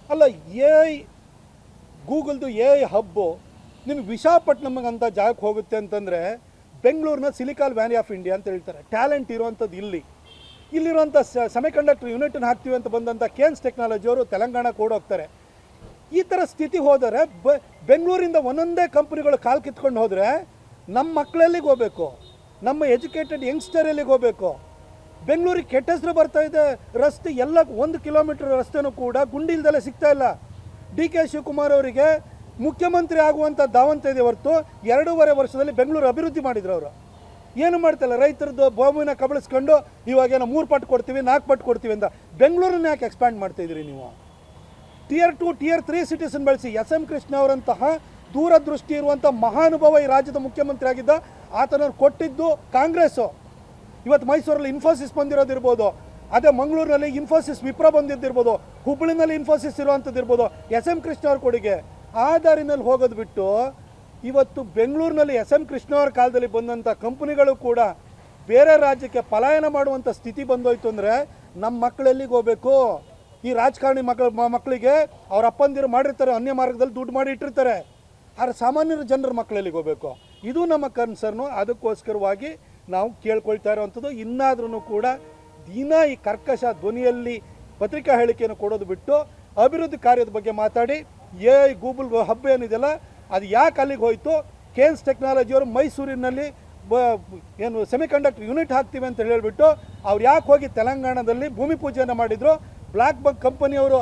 ಅಲ್ಲ ಎ ಐ ಗೂಗಲ್ದು ಎ ಐ ಹಬ್ಬು ನಿಮ್ಗೆ ವಿಶಾಖಪಟ್ಟಣಮ್ಗೆ ಅಂತ ಜಾಗಕ್ಕೆ ಹೋಗುತ್ತೆ ಅಂತಂದರೆ ಬೆಂಗಳೂರಿನ ಸಿಲಿಕಾಲ್ ವ್ಯಾಲಿ ಆಫ್ ಇಂಡಿಯಾ ಅಂತ ಹೇಳ್ತಾರೆ. ಟ್ಯಾಲೆಂಟ್ ಇರುವಂಥದ್ದು ಇಲ್ಲಿ. ಇಲ್ಲಿರುವಂಥ ಸೆಮಿ ಕಂಡಕ್ಟರ್ ಯೂನಿಟನ್ನು ಹಾಕ್ತೀವಿ ಅಂತ ಬಂದಂಥ ಕೇನ್ಸ್ ಟೆಕ್ನಾಲಜಿಯವರು ತೆಲಂಗಾಣಕ್ಕೆ ಹೋಗ್ತಾರೆ. ಈ ಥರ ಸ್ಥಿತಿ ಹೋದರೆ ಬೆಂಗಳೂರಿಂದ ಒಂದೊಂದೇ ಕಂಪ್ನಿಗಳು ಕಾಲು ಕಿತ್ಕೊಂಡು ಹೋದರೆ ನಮ್ಮ ಮಕ್ಕಳಲ್ಲಿಗೆ ಹೋಗಬೇಕು? ನಮ್ಮ ಎಜುಕೇಟೆಡ್ ಯಂಗ್ಸ್ಟರ್ ಎಲ್ಲಿಗೆ ಹೋಗಬೇಕು? ಬೆಂಗಳೂರಿಗೆ ಕೆಟ್ಟ ಹೆಸರು ಬರ್ತಾ ಇದೆ. ರಸ್ತೆ ಎಲ್ಲ ಒಂದು ಕಿಲೋಮೀಟರ್ ರಸ್ತೆನೂ ಕೂಡ ಗುಂಡಿ ಇಲ್ದಲೆ ಸಿಗ್ತಾ ಇಲ್ಲ. ಡಿ ಕೆ ಶಿವಕುಮಾರ್ ಅವರಿಗೆ ಮುಖ್ಯಮಂತ್ರಿ ಆಗುವಂಥ ಧಾವಂತ ಇದೆ ಹೊರತು ಎರಡೂವರೆ ವರ್ಷದಲ್ಲಿ ಬೆಂಗಳೂರು ಅಭಿವೃದ್ಧಿ ಮಾಡಿದ್ರು ಅವರು. ಏನು ಮಾಡ್ತಾರೆ ರೈತರದ್ದು ಭೂಮಿನ ಕಬಳಿಸ್ಕೊಂಡು ಇವಾಗೇನೋ ಮೂರು ಪಟ್ಟು ಕೊಡ್ತೀವಿ, ನಾಲ್ಕು ಪಟ್ಟು ಕೊಡ್ತೀವಿ ಅಂತ ಬೆಂಗಳೂರನ್ನ ಯಾಕೆ ಎಕ್ಸ್ಪ್ಯಾಂಡ್ ಮಾಡ್ತಾಯಿದ್ರಿ ನೀವು? ಟಿಯರ್ ಟು ಟಿಯರ್ ತ್ರೀ ಸಿಟಿಸನ್ ಬಳಸಿ ಎಸ್ ಎಂ ಕೃಷ್ಣ ಅವರಂತಹ ದೂರದೃಷ್ಟಿ ಇರುವಂಥ ಮಹಾನುಭಾವ ಈ ರಾಜ್ಯದ ಮುಖ್ಯಮಂತ್ರಿ ಆಗಿದ್ದ ಆತನವ್ರು ಕೊಟ್ಟಿದ್ದು ಕಾಂಗ್ರೆಸ್ಸು ಇವತ್ತು ಮೈಸೂರಲ್ಲಿ ಇನ್ಫೋಸಿಸ್ ಬಂದಿರೋದಿರ್ಬೋದು ಅದೇ ಮಂಗಳೂರಿನಲ್ಲಿ ಇನ್ಫೋಸಿಸ್ ವಿಪ್ರ ಬಂದಿದ್ದಿರ್ಬೋದು ಹುಬ್ಬಳ್ಳಿನಲ್ಲಿ ಇನ್ಫೋಸಿಸ್ ಇರುವಂಥದ್ದು ಇರ್ಬೋದು, ಎಸ್ ಎಂ ಕೃಷ್ಣ ಅವ್ರ ಕೊಡುಗೆ. ಆ ದಾರಿನಲ್ಲಿ ಹೋಗೋದು ಬಿಟ್ಟು ಇವತ್ತು ಬೆಂಗಳೂರಿನಲ್ಲಿ ಎಸ್ ಎಂ ಕೃಷ್ಣ ಅವರ ಕಾಲದಲ್ಲಿ ಬಂದಂಥ ಕಂಪನಿಗಳು ಕೂಡ ಬೇರೆ ರಾಜ್ಯಕ್ಕೆ ಪಲಾಯನ ಮಾಡುವಂಥ ಸ್ಥಿತಿ ಬಂದೋಯ್ತು ಅಂದರೆ ನಮ್ಮ ಮಕ್ಕಳು ಎಲ್ಲಿಗೆ ಹೋಗಬೇಕು? ಈ ರಾಜಕಾರಣಿ ಮಕ್ಕಳ ಮಕ್ಕಳಿಗೆ ಅವ್ರ ಅಪ್ಪಂದಿರು ಮಾಡಿರ್ತಾರೆ, ಅನ್ಯ ಮಾರ್ಗದಲ್ಲಿ ದುಡ್ಡು ಮಾಡಿ ಇಟ್ಟಿರ್ತಾರೆ. ಆದ್ರೆ ಸಾಮಾನ್ಯರ ಜನರ ಮಕ್ಕಳಲ್ಲಿಗೆ ಹೋಗಬೇಕು? ಇದು ನಮ್ಮ ಕನ್ಸರ್ನು. ಅದಕ್ಕೋಸ್ಕರವಾಗಿ ನಾವು ಕೇಳ್ಕೊಳ್ತಾ ಇರೋವಂಥದ್ದು. ಇನ್ನಾದ್ರೂ ಕೂಡ ದಿನ ಈ ಕರ್ಕಶ ಧ್ವನಿಯಲ್ಲಿ ಪತ್ರಿಕಾ ಹೇಳಿಕೆಯನ್ನು ಕೊಡೋದು ಬಿಟ್ಟು ಅಭಿವೃದ್ಧಿ ಕಾರ್ಯದ ಬಗ್ಗೆ ಮಾತಾಡಿ ಎ ಐ ಗೂಗಲ್ ಹಬ್ ಏನಿದೆಯಲ್ಲ ಅದು ಯಾಕೆ ಅಲ್ಲಿಗೆ ಹೋಯಿತು? ಕೇನ್ಸ್ ಟೆಕ್ನಾಲಜಿಯವರು ಮೈಸೂರಿನಲ್ಲಿ ಬ ಏನು ಸೆಮಿಕಂಡಕ್ಟರ್ ಯೂನಿಟ್ ಹಾಕ್ತೀವಿ ಅಂತ ಹೇಳಿಬಿಟ್ಟು ಅವ್ರು ಯಾಕೆ ಹೋಗಿ ತೆಲಂಗಾಣದಲ್ಲಿ ಭೂಮಿ ಪೂಜೆಯನ್ನು ಮಾಡಿದರು? ಬ್ಲ್ಯಾಕ್ ಬಗ್ ಕಂಪನಿಯವರು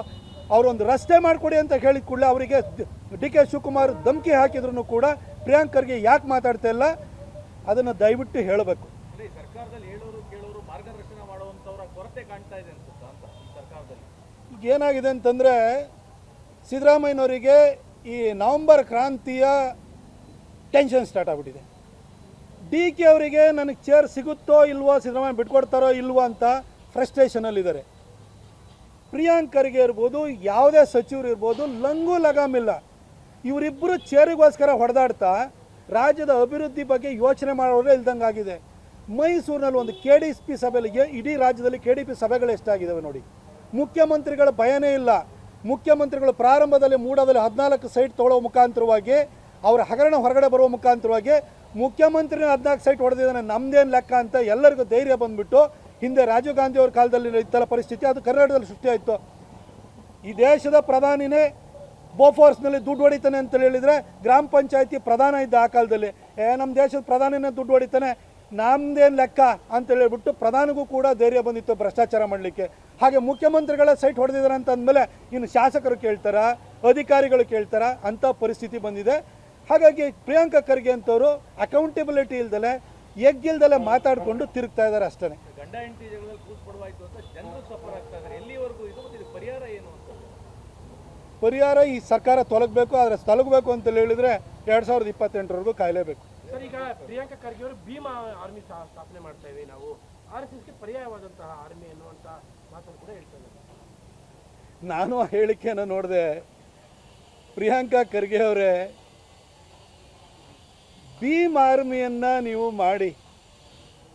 ಅವರೊಂದು ರಸ್ತೆ ಮಾಡಿಕೊಡಿ ಅಂತ ಹೇಳಿದ ಕೂಡಲೇ ಅವರಿಗೆ ಡಿ ಕೆ ಶಿವಕುಮಾರ್ ಧಮಕಿ ಹಾಕಿದ್ರು ಕೂಡ ಪ್ರಿಯಾಂಕರ್ಗೆ ಯಾಕೆ ಮಾತಾಡ್ತಾ ಇಲ್ಲ? ಅದನ್ನು ದಯವಿಟ್ಟು ಹೇಳಬೇಕು. ಈಗ ಏನಾಗಿದೆ ಅಂತಂದರೆ ಸಿದ್ದರಾಮಯ್ಯನವರಿಗೆ ಈ ನವಂಬರ್ ಕ್ರಾಂತಿಯ ಟೆನ್ಷನ್ ಸ್ಟಾರ್ಟ್ ಆಗಿಬಿಟ್ಟಿದೆ. ಡಿ ಕೆ ಅವರಿಗೆ ನನಗೆ ಚೇರ್ ಸಿಗುತ್ತೋ ಇಲ್ವೋ ಸಿದ್ದರಾಮಯ್ಯ ಬಿಟ್ಕೊಡ್ತಾರೋ ಇಲ್ವೋ ಅಂತ ಫ್ರಸ್ಟ್ರೇಷನಲ್ಲಿದ್ದಾರೆ ಪ್ರಿಯಾಂಕರಿಗೆ ಇರ್ಬೋದು, ಯಾವುದೇ ಸಚಿವರು ಇರ್ಬೋದು, ಲಂಗು ಲಗಾಮಿಲ್ಲ ಇವರಿಬ್ಬರು ಚೇರಿಗೋಸ್ಕರ ಹೊಡೆದಾಡ್ತಾ ರಾಜ್ಯದ ಅಭಿವೃದ್ಧಿ ಬಗ್ಗೆ ಯೋಚನೆ ಮಾಡೋರೇ ಇಲ್ದಂಗಾಗಿದೆ ಮೈಸೂರಿನಲ್ಲಿ ಒಂದು ಕೆ ಡಿ ಪಿ ಸಭೆಯಲ್ಲಿ, ಇಡೀ ರಾಜ್ಯದಲ್ಲಿ ಕೆ ಡಿ ಪಿ ಸಭೆಗಳು ಎಷ್ಟಾಗಿದ್ದಾವೆ ನೋಡಿ. ಮುಖ್ಯಮಂತ್ರಿಗಳ ಭಯನೇ ಇಲ್ಲ. ಮುಖ್ಯಮಂತ್ರಿಗಳು ಪ್ರಾರಂಭದಲ್ಲಿ ಮೂಡದಲ್ಲಿ ಹದಿನಾಲ್ಕು ಸೈಟ್ ತೊಗೊಳ್ಳೋ ಮುಖಾಂತರವಾಗಿ, ಅವರ ಹಗರಣ ಹೊರಗಡೆ ಬರುವ ಮುಖಾಂತರವಾಗಿ ಮುಖ್ಯಮಂತ್ರಿನ ಹದಿನಾಲ್ಕು ಸೈಟ್ ಹೊಡೆದಿದ್ದಾನೆ. ನಮ್ದೇನು ಲೆಕ್ಕ ಅಂತ ಎಲ್ಲರಿಗೂ ಧೈರ್ಯ ಬಂದ್ಬಿಟ್ಟು ಹಿಂದೆ ರಾಜೀವ್ ಗಾಂಧಿ ಅವ್ರ ಕಾಲದಲ್ಲಿ ಇತ್ತಲ್ಲ ಪರಿಸ್ಥಿತಿ, ಅದು ಕರ್ನಾಟಕದಲ್ಲಿ ಸೃಷ್ಟಿಯಾಯಿತು ಈ ದೇಶದ ಪ್ರಧಾನಿನೇ ಬೋಫೋರ್ಸ್ನಲ್ಲಿ ದುಡ್ಡು ಹೊಡಿತಾನೆ ಅಂತ ಹೇಳಿದರೆ ಗ್ರಾಮ ಪಂಚಾಯತಿ ಪ್ರಧಾನ ಇದ್ದ ಆ ಕಾಲದಲ್ಲಿ. ಏ ನಮ್ಮ ದೇಶದ ಪ್ರಧಾನಿನೇ ದುಡ್ಡು ಹೊಡಿತಾನೆ. ನಮ್ದೇನು ಲೆಕ್ಕ ಅಂತ ಹೇಳಿಬಿಟ್ಟು ಪ್ರಧಾನಿಗೂ ಕೂಡ ಧೈರ್ಯ ಬಂದಿತ್ತು ಭ್ರಷ್ಟಾಚಾರ ಮಾಡಲಿಕ್ಕೆ. ಹಾಗೆ ಮುಖ್ಯಮಂತ್ರಿಗಳ ಸೈಟ್ ಹೊಡೆದಿದ್ದಾರೆ ಅಂತ ಅಂದಮೇಲೆ ಇನ್ನು ಶಾಸಕರು ಕೇಳ್ತಾರ ಅಧಿಕಾರಿಗಳು ಕೇಳ್ತಾರ ಅಂಥ ಪರಿಸ್ಥಿತಿ ಬಂದಿದೆ. ಹಾಗಾಗಿ ಪ್ರಿಯಾಂಕಾ ಖರ್ಗೆ ಅಂತವರು ಅಕೌಂಟೆಬಿಲಿಟಿ ಇಲ್ದಲೆ ಎಗ್ಗಿಲ್ದಲೆ ಮಾತಾಡಿಕೊಂಡು ತಿರುಗ್ತಾ ಇದ್ದಾರೆ ಅಷ್ಟೇ ಪರಿಹಾರ ಈ ಸರ್ಕಾರ ತೊಲಗಬೇಕು ಆದರೆ ತೊಲಗಬೇಕು ಅಂತ ಹೇಳಿದ್ರೆ ಎರಡು ಸಾವಿರದ ಇಪ್ಪತ್ತೆಂಟರವರೆಗೂ ಕಾಯಲೇಬೇಕು. ಸರ್, ಈಗ ಪ್ರಿಯಾಂಕಾ ಖರ್ಗೆ ಅವರು ಭೀಮಾ ಆರ್ಮಿ ಸ್ಥಾಪನೆ ಮಾಡ್ತಾ ಇದೀವಿ ನಾವು. ಆರ್ ಎಸ್ ಎಸ್ಗೆ ಪರ್ಯಾಯವಾದಂತಹ ಆರ್ಮಿ ಅನ್ನುವಂಥ ಮಾತನ್ನು ಕೂಡ ಹೇಳ್ತಾ ಇದ್ದಾರೆ. ನಾನು ಆ ಹೇಳಿಕೆಯನ್ನು ನೋಡಿದೆ, ಪ್ರಿಯಾಂಕಾ ಖರ್ಗೆ ಅವರೇ, ಭೀಮ್ ಆರ್ಮಿಯನ್ನು ನೀವು ಮಾಡಿ,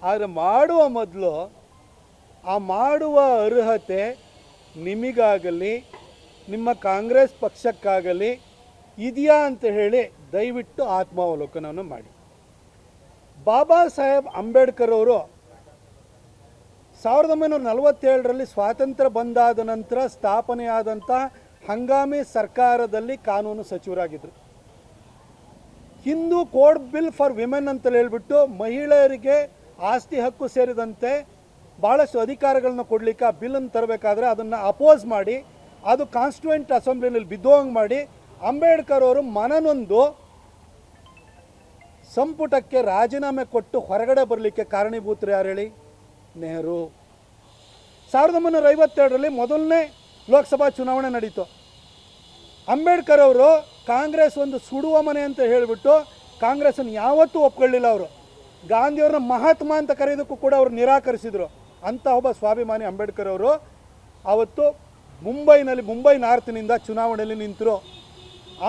ಆದರೆ ಮಾಡುವ ಮೊದಲು ಆ ಮಾಡುವ ಅರ್ಹತೆ ನಿಮಗಾಗಲಿ, ನಿಮ್ಮ ಕಾಂಗ್ರೆಸ್ ಪಕ್ಷಕ್ಕಾಗಲಿ ಇದೆಯಾ ಅಂತ ಹೇಳಿ ದಯವಿಟ್ಟು ಆತ್ಮಾವಲೋಕನವನ್ನು ಮಾಡಿ. ಬಾಬಾ ಸಾಹೇಬ್ ಅಂಬೇಡ್ಕರ್ ಅವರು ಸಾವಿರದ ಒಂಬೈನೂರ ನಲವತ್ತೇಳರಲ್ಲಿ ಸ್ವಾತಂತ್ರ್ಯ ಬಂದಾದ ನಂತರ ಸ್ಥಾಪನೆಯಾದಂಥ ಹಂಗಾಮಿ ಸರ್ಕಾರದಲ್ಲಿ ಕಾನೂನು ಸಚಿವರಾಗಿದ್ದರು. Hindu code bill for women ಅಂತ ಹೇಳ್ಬಿಟ್ಟು ಮಹಿಳೆಯರಿಗೆ ಆಸ್ತಿ ಹಕ್ಕು ಸೇರಿದಂತೆ ಭಾಳಷ್ಟು ಅಧಿಕಾರಗಳನ್ನ ಕೊಡಲಿಕ್ಕೆ ಆ ಬಿಲ್ಲನ್ನು ತರಬೇಕಾದ್ರೆ ಅದನ್ನು ಅಪೋಸ್ ಮಾಡಿ, ಅದು ಕಾನ್ಸ್ಟಿಟ್ಯೂಂಟ್ ಅಸೆಂಬ್ಲಿನಲ್ಲಿ ಬಿದ್ದೋಂಗೆ ಮಾಡಿ ಅಂಬೇಡ್ಕರ್ ಅವರು ಮನನೊಂದು ಸಂಪುಟಕ್ಕೆ ರಾಜೀನಾಮೆ ಕೊಟ್ಟು ಹೊರಗಡೆ ಬರಲಿಕ್ಕೆ ಕಾರಣೀಭೂತರು ಯಾರು ಹೇಳಿ? ನೆಹರು. ಸಾವಿರದ ಒಂಬೈನೂರ ಐವತ್ತೆರಡರಲ್ಲಿ ಮೊದಲನೇ ಲೋಕಸಭಾ ಚುನಾವಣೆ ನಡೀತು. ಅಂಬೇಡ್ಕರ್ ಅವರು ಕಾಂಗ್ರೆಸ್ ಒಂದು ಸುಡುವ ಮನೆ ಅಂತ ಹೇಳಿಬಿಟ್ಟು ಕಾಂಗ್ರೆಸ್ಸನ್ನು ಯಾವತ್ತೂ ಒಪ್ಕೊಳ್ಳಿಲ್ಲ ಅವರು. ಗಾಂಧಿಯವ್ರನ್ನ ಮಹಾತ್ಮ ಅಂತ ಕರೆಯೋದಕ್ಕೂ ಕೂಡ ಅವರು ನಿರಾಕರಿಸಿದರು. ಅಂತ ಒಬ್ಬ ಸ್ವಾಭಿಮಾನಿ ಅಂಬೇಡ್ಕರ್ ಅವರು ಅವತ್ತು ಮುಂಬೈನಲ್ಲಿ, ಮುಂಬೈ ನಾರ್ತ್ನಿಂದ ಚುನಾವಣೆಯಲ್ಲಿ ನಿಂತರು.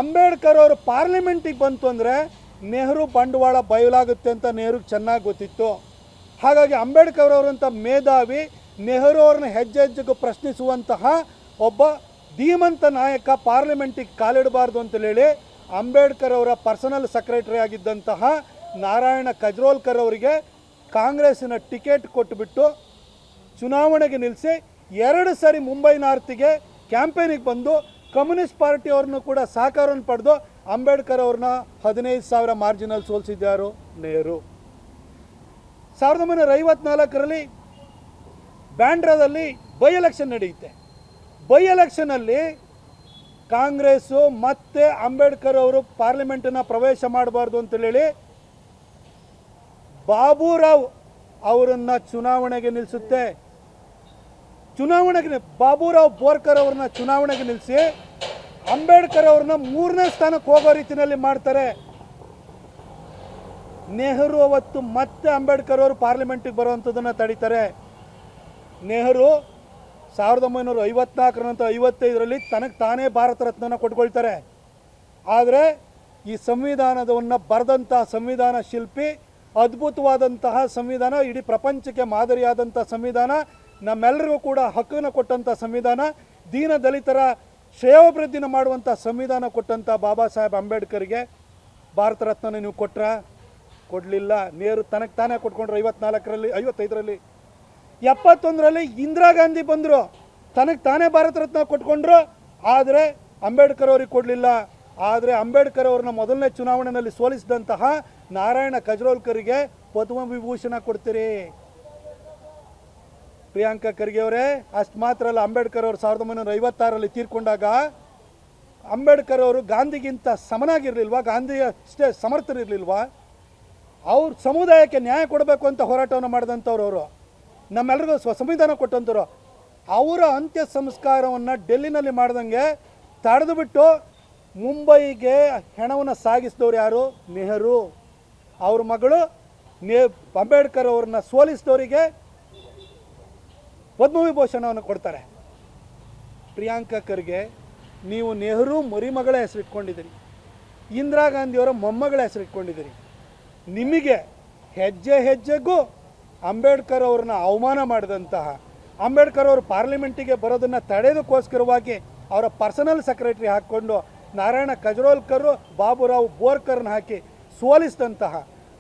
ಅಂಬೇಡ್ಕರ್ ಅವರು ಪಾರ್ಲಿಮೆಂಟಿಗೆ ಬಂತು ಅಂದರೆ ನೆಹರು ಬಂಡವಾಳ ಬಯಲಾಗುತ್ತೆ ಅಂತ ನೆಹರು ಚೆನ್ನಾಗಿ ಗೊತ್ತಿತ್ತು. ಹಾಗಾಗಿ ಅಂಬೇಡ್ಕರ್ ಅವರಂಥ ಮೇಧಾವಿ ನೆಹರು ಅವ್ರನ್ನ ಹೆಜ್ಜೆ ಹೆಜ್ಜೆಗೂ ಪ್ರಶ್ನಿಸುವಂತಹ ಒಬ್ಬ ಧೀಮಂತ ನಾಯಕ ಪಾರ್ಲಿಮೆಂಟಿಗೆ ಕಾಲಿಡಬಾರ್ದು ಅಂತ ಹೇಳಿ ಅಂಬೇಡ್ಕರ್ ಅವರ ಪರ್ಸನಲ್ ಸೆಕ್ರೆಟರಿ ಆಗಿದ್ದಂತಹ ನಾರಾಯಣ ಕಜ್ರೋಲ್ಕರ್ ಅವರಿಗೆ ಕಾಂಗ್ರೆಸ್ಸಿನ ಟಿಕೆಟ್ ಕೊಟ್ಟುಬಿಟ್ಟು ಚುನಾವಣೆಗೆ ನಿಲ್ಲಿಸಿ ಎರಡು ಸಾರಿ ಮುಂಬೈ ನಾರ್ತಿಗೆ ಕ್ಯಾಂಪೇನಿಗೆ ಬಂದು ಕಮ್ಯುನಿಸ್ಟ್ ಪಾರ್ಟಿಯವ್ರನ್ನೂ ಕೂಡ ಸಹಕಾರವನ್ನು ಪಡೆದು ಅಂಬೇಡ್ಕರ್ ಅವ್ರನ್ನ ಹದಿನೈದು ಸಾವಿರ ಮಾರ್ಜಿನಲ್ಲಿ ಸೋಲಿಸಿದ್ದಾರು ನೆಹರು. ಸಾವಿರದ ಒಂಬೈನೂರ ಐವತ್ನಾಲ್ಕರಲ್ಲಿ ಬ್ಯಾಂಡ್ರಾದಲ್ಲಿ ಬೈ ಎಲೆಕ್ಷನ್ ನಡೆಯುತ್ತೆ. ಬೈ ಎಲೆಕ್ಷನಲ್ಲಿ ಕಾಂಗ್ರೆಸ್ಸು ಮತ್ತೆ ಅಂಬೇಡ್ಕರ್ ಅವರು ಪಾರ್ಲಿಮೆಂಟನ್ನು ಪ್ರವೇಶ ಮಾಡಬಾರ್ದು ಅಂತೇಳಿ ಬಾಬುರಾವ್ ಅವರನ್ನು ಚುನಾವಣೆಗೆ ನಿಲ್ಲಿಸುತ್ತೆ ಚುನಾವಣೆಗೆ ಬಾಬುರಾವ್ ಬೋರ್ಕರ್ ಅವ್ರನ್ನ ಚುನಾವಣೆಗೆ ನಿಲ್ಲಿಸಿ ಅಂಬೇಡ್ಕರ್ ಅವ್ರನ್ನ ಮೂರನೇ ಸ್ಥಾನಕ್ಕೆ ಹೋಗೋ ರೀತಿಯಲ್ಲಿ ಮಾಡ್ತಾರೆ. ನೆಹರು ಅವತ್ತು ಮತ್ತೆ ಅಂಬೇಡ್ಕರ್ ಅವರು ಪಾರ್ಲಿಮೆಂಟಿಗೆ ಬರುವಂಥದ್ದನ್ನು ತಡೀತಾರೆ. ನೆಹರು ಸಾವಿರದ ಒಂಬೈನೂರ ಐವತ್ನಾಲ್ಕರ ನಂತರ ಐವತ್ತೈದರಲ್ಲಿ ತನಗೆ ತಾನೇ ಭಾರತ ರತ್ನನ ಕೊಟ್ಕೊಳ್ತಾರೆ. ಆದರೆ ಈ ಸಂವಿಧಾನದವನ್ನು ಬರೆದಂತಹ ಸಂವಿಧಾನ ಶಿಲ್ಪಿ, ಅದ್ಭುತವಾದಂತಹ ಸಂವಿಧಾನ, ಇಡೀ ಪ್ರಪಂಚಕ್ಕೆ ಮಾದರಿಯಾದಂಥ ಸಂವಿಧಾನ, ನಮ್ಮೆಲ್ಲರಿಗೂ ಕೂಡ ಹಕ್ಕನ್ನು ಕೊಟ್ಟಂಥ ಸಂವಿಧಾನ, ದೀನ ದಲಿತರ ಶ್ರೇಯೋಭಿವೃದ್ಧಿನ ಮಾಡುವಂಥ ಸಂವಿಧಾನ ಕೊಟ್ಟಂಥ ಬಾಬಾ ಸಾಹೇಬ್ ಅಂಬೇಡ್ಕರ್ಗೆ ಭಾರತ ರತ್ನ ನೀವು ಕೊಟ್ರ? ಕೊಡಲಿಲ್ಲ. ನೇರು ತನಗೆ ತಾನೇ ಕೊಟ್ಕೊಂಡ್ರು ಐವತ್ನಾಲ್ಕರಲ್ಲಿ, ಐವತ್ತೈದರಲ್ಲಿ. ಎಪ್ಪತ್ತೊಂದರಲ್ಲಿ ಇಂದಿರಾ ಗಾಂಧಿ ಬಂದರು. ತನಗೆ ತಾನೇ ಭಾರತ ರತ್ನ ಕೊಟ್ಕೊಂಡ್ರು. ಆದರೆ ಅಂಬೇಡ್ಕರ್ ಅವ್ರಿಗೆ ಕೊಡಲಿಲ್ಲ. ಆದರೆ ಅಂಬೇಡ್ಕರ್ ಅವ್ರನ್ನ ಮೊದಲನೇ ಚುನಾವಣೆಯಲ್ಲಿ ಸೋಲಿಸಿದಂತಹ ನಾರಾಯಣ ಕಜ್ರೋಲ್ಕರಿಗೆ ಪದ್ಮವಿಭೂಷಣ ಕೊಡ್ತೀರಿ. ಪ್ರಿಯಾಂಕಾ ಖರ್ಗೆ ಅವರೇ, ಅಷ್ಟು ಮಾತ್ರ ಅಲ್ಲ, ಅಂಬೇಡ್ಕರ್ ಅವರು ಸಾವಿರದ ಒಂಬೈನೂರ ಐವತ್ತಾರಲ್ಲಿ ತೀರ್ಕೊಂಡಾಗ ಅಂಬೇಡ್ಕರ್ ಅವರು ಗಾಂಧಿಗಿಂತ ಸಮನಾಗಿರಲಿಲ್ವಾ? ಗಾಂಧಿ ಅಷ್ಟೇ ಸಮರ್ಥರಿರಲಿಲ್ವಾ? ಅವ್ರ ಸಮುದಾಯಕ್ಕೆ ನ್ಯಾಯ ಕೊಡಬೇಕು ಅಂತ ಹೋರಾಟವನ್ನು ಮಾಡಿದಂಥವ್ರು ಅವರು. ನಮ್ಮೆಲ್ಲರಿಗೂ ಸ್ವ ಸಂವಿಧಾನ ಕೊಟ್ಟಂಥವ್ರು. ಅವರ ಅಂತ್ಯ ಸಂಸ್ಕಾರವನ್ನು ಡೆಲ್ಲಿನಲ್ಲಿ ಮಾಡ್ದಂಗೆ ತಡೆದು ಬಿಟ್ಟು ಮುಂಬೈಗೆ ಹೆಣವನ್ನು ಸಾಗಿಸಿದವ್ರು ಯಾರು? ನೆಹರು. ಅವ್ರ ಮಗಳು ನೆ ಅಂಬೇಡ್ಕರ್ ಅವ್ರನ್ನ ಸೋಲಿಸಿದವರಿಗೆ ಪದ್ಮವಿಭೂಷಣವನ್ನು ಕೊಡ್ತಾರೆ. ಪ್ರಿಯಾಂಕಾ ಖರ್ಗೆ, ನೀವು ನೆಹರು ಮರಿಮಗಳ ಹೆಸರಿಟ್ಕೊಂಡಿದ್ದೀರಿ ಇಂದಿರಾ ಗಾಂಧಿಯವರ ಮೊಮ್ಮಗಳ ಹೆಸರು ಇಟ್ಕೊಂಡಿದ್ದೀರಿ. ನಿಮಗೆ ಹೆಜ್ಜೆ ಹೆಜ್ಜೆಗೂ ಅಂಬೇಡ್ಕರ್ ಅವ್ರನ್ನ ಅವಮಾನ ಮಾಡಿದಂತಹ, ಅಂಬೇಡ್ಕರ್ ಅವರು ಪಾರ್ಲಿಮೆಂಟಿಗೆ ಬರೋದನ್ನು ತಡೆದಕ್ಕೋಸ್ಕರವಾಗಿ ಅವರ ಪರ್ಸನಲ್ ಸೆಕ್ರೆಟರಿ ಹಾಕ್ಕೊಂಡು ನಾರಾಯಣ ಕಜ್ರೋಲ್ಕರ್, ಬಾಬುರಾವ್ ಬೋರ್ಕರ್ನ ಹಾಕಿ ಸೋಲಿಸಿದಂತಹ,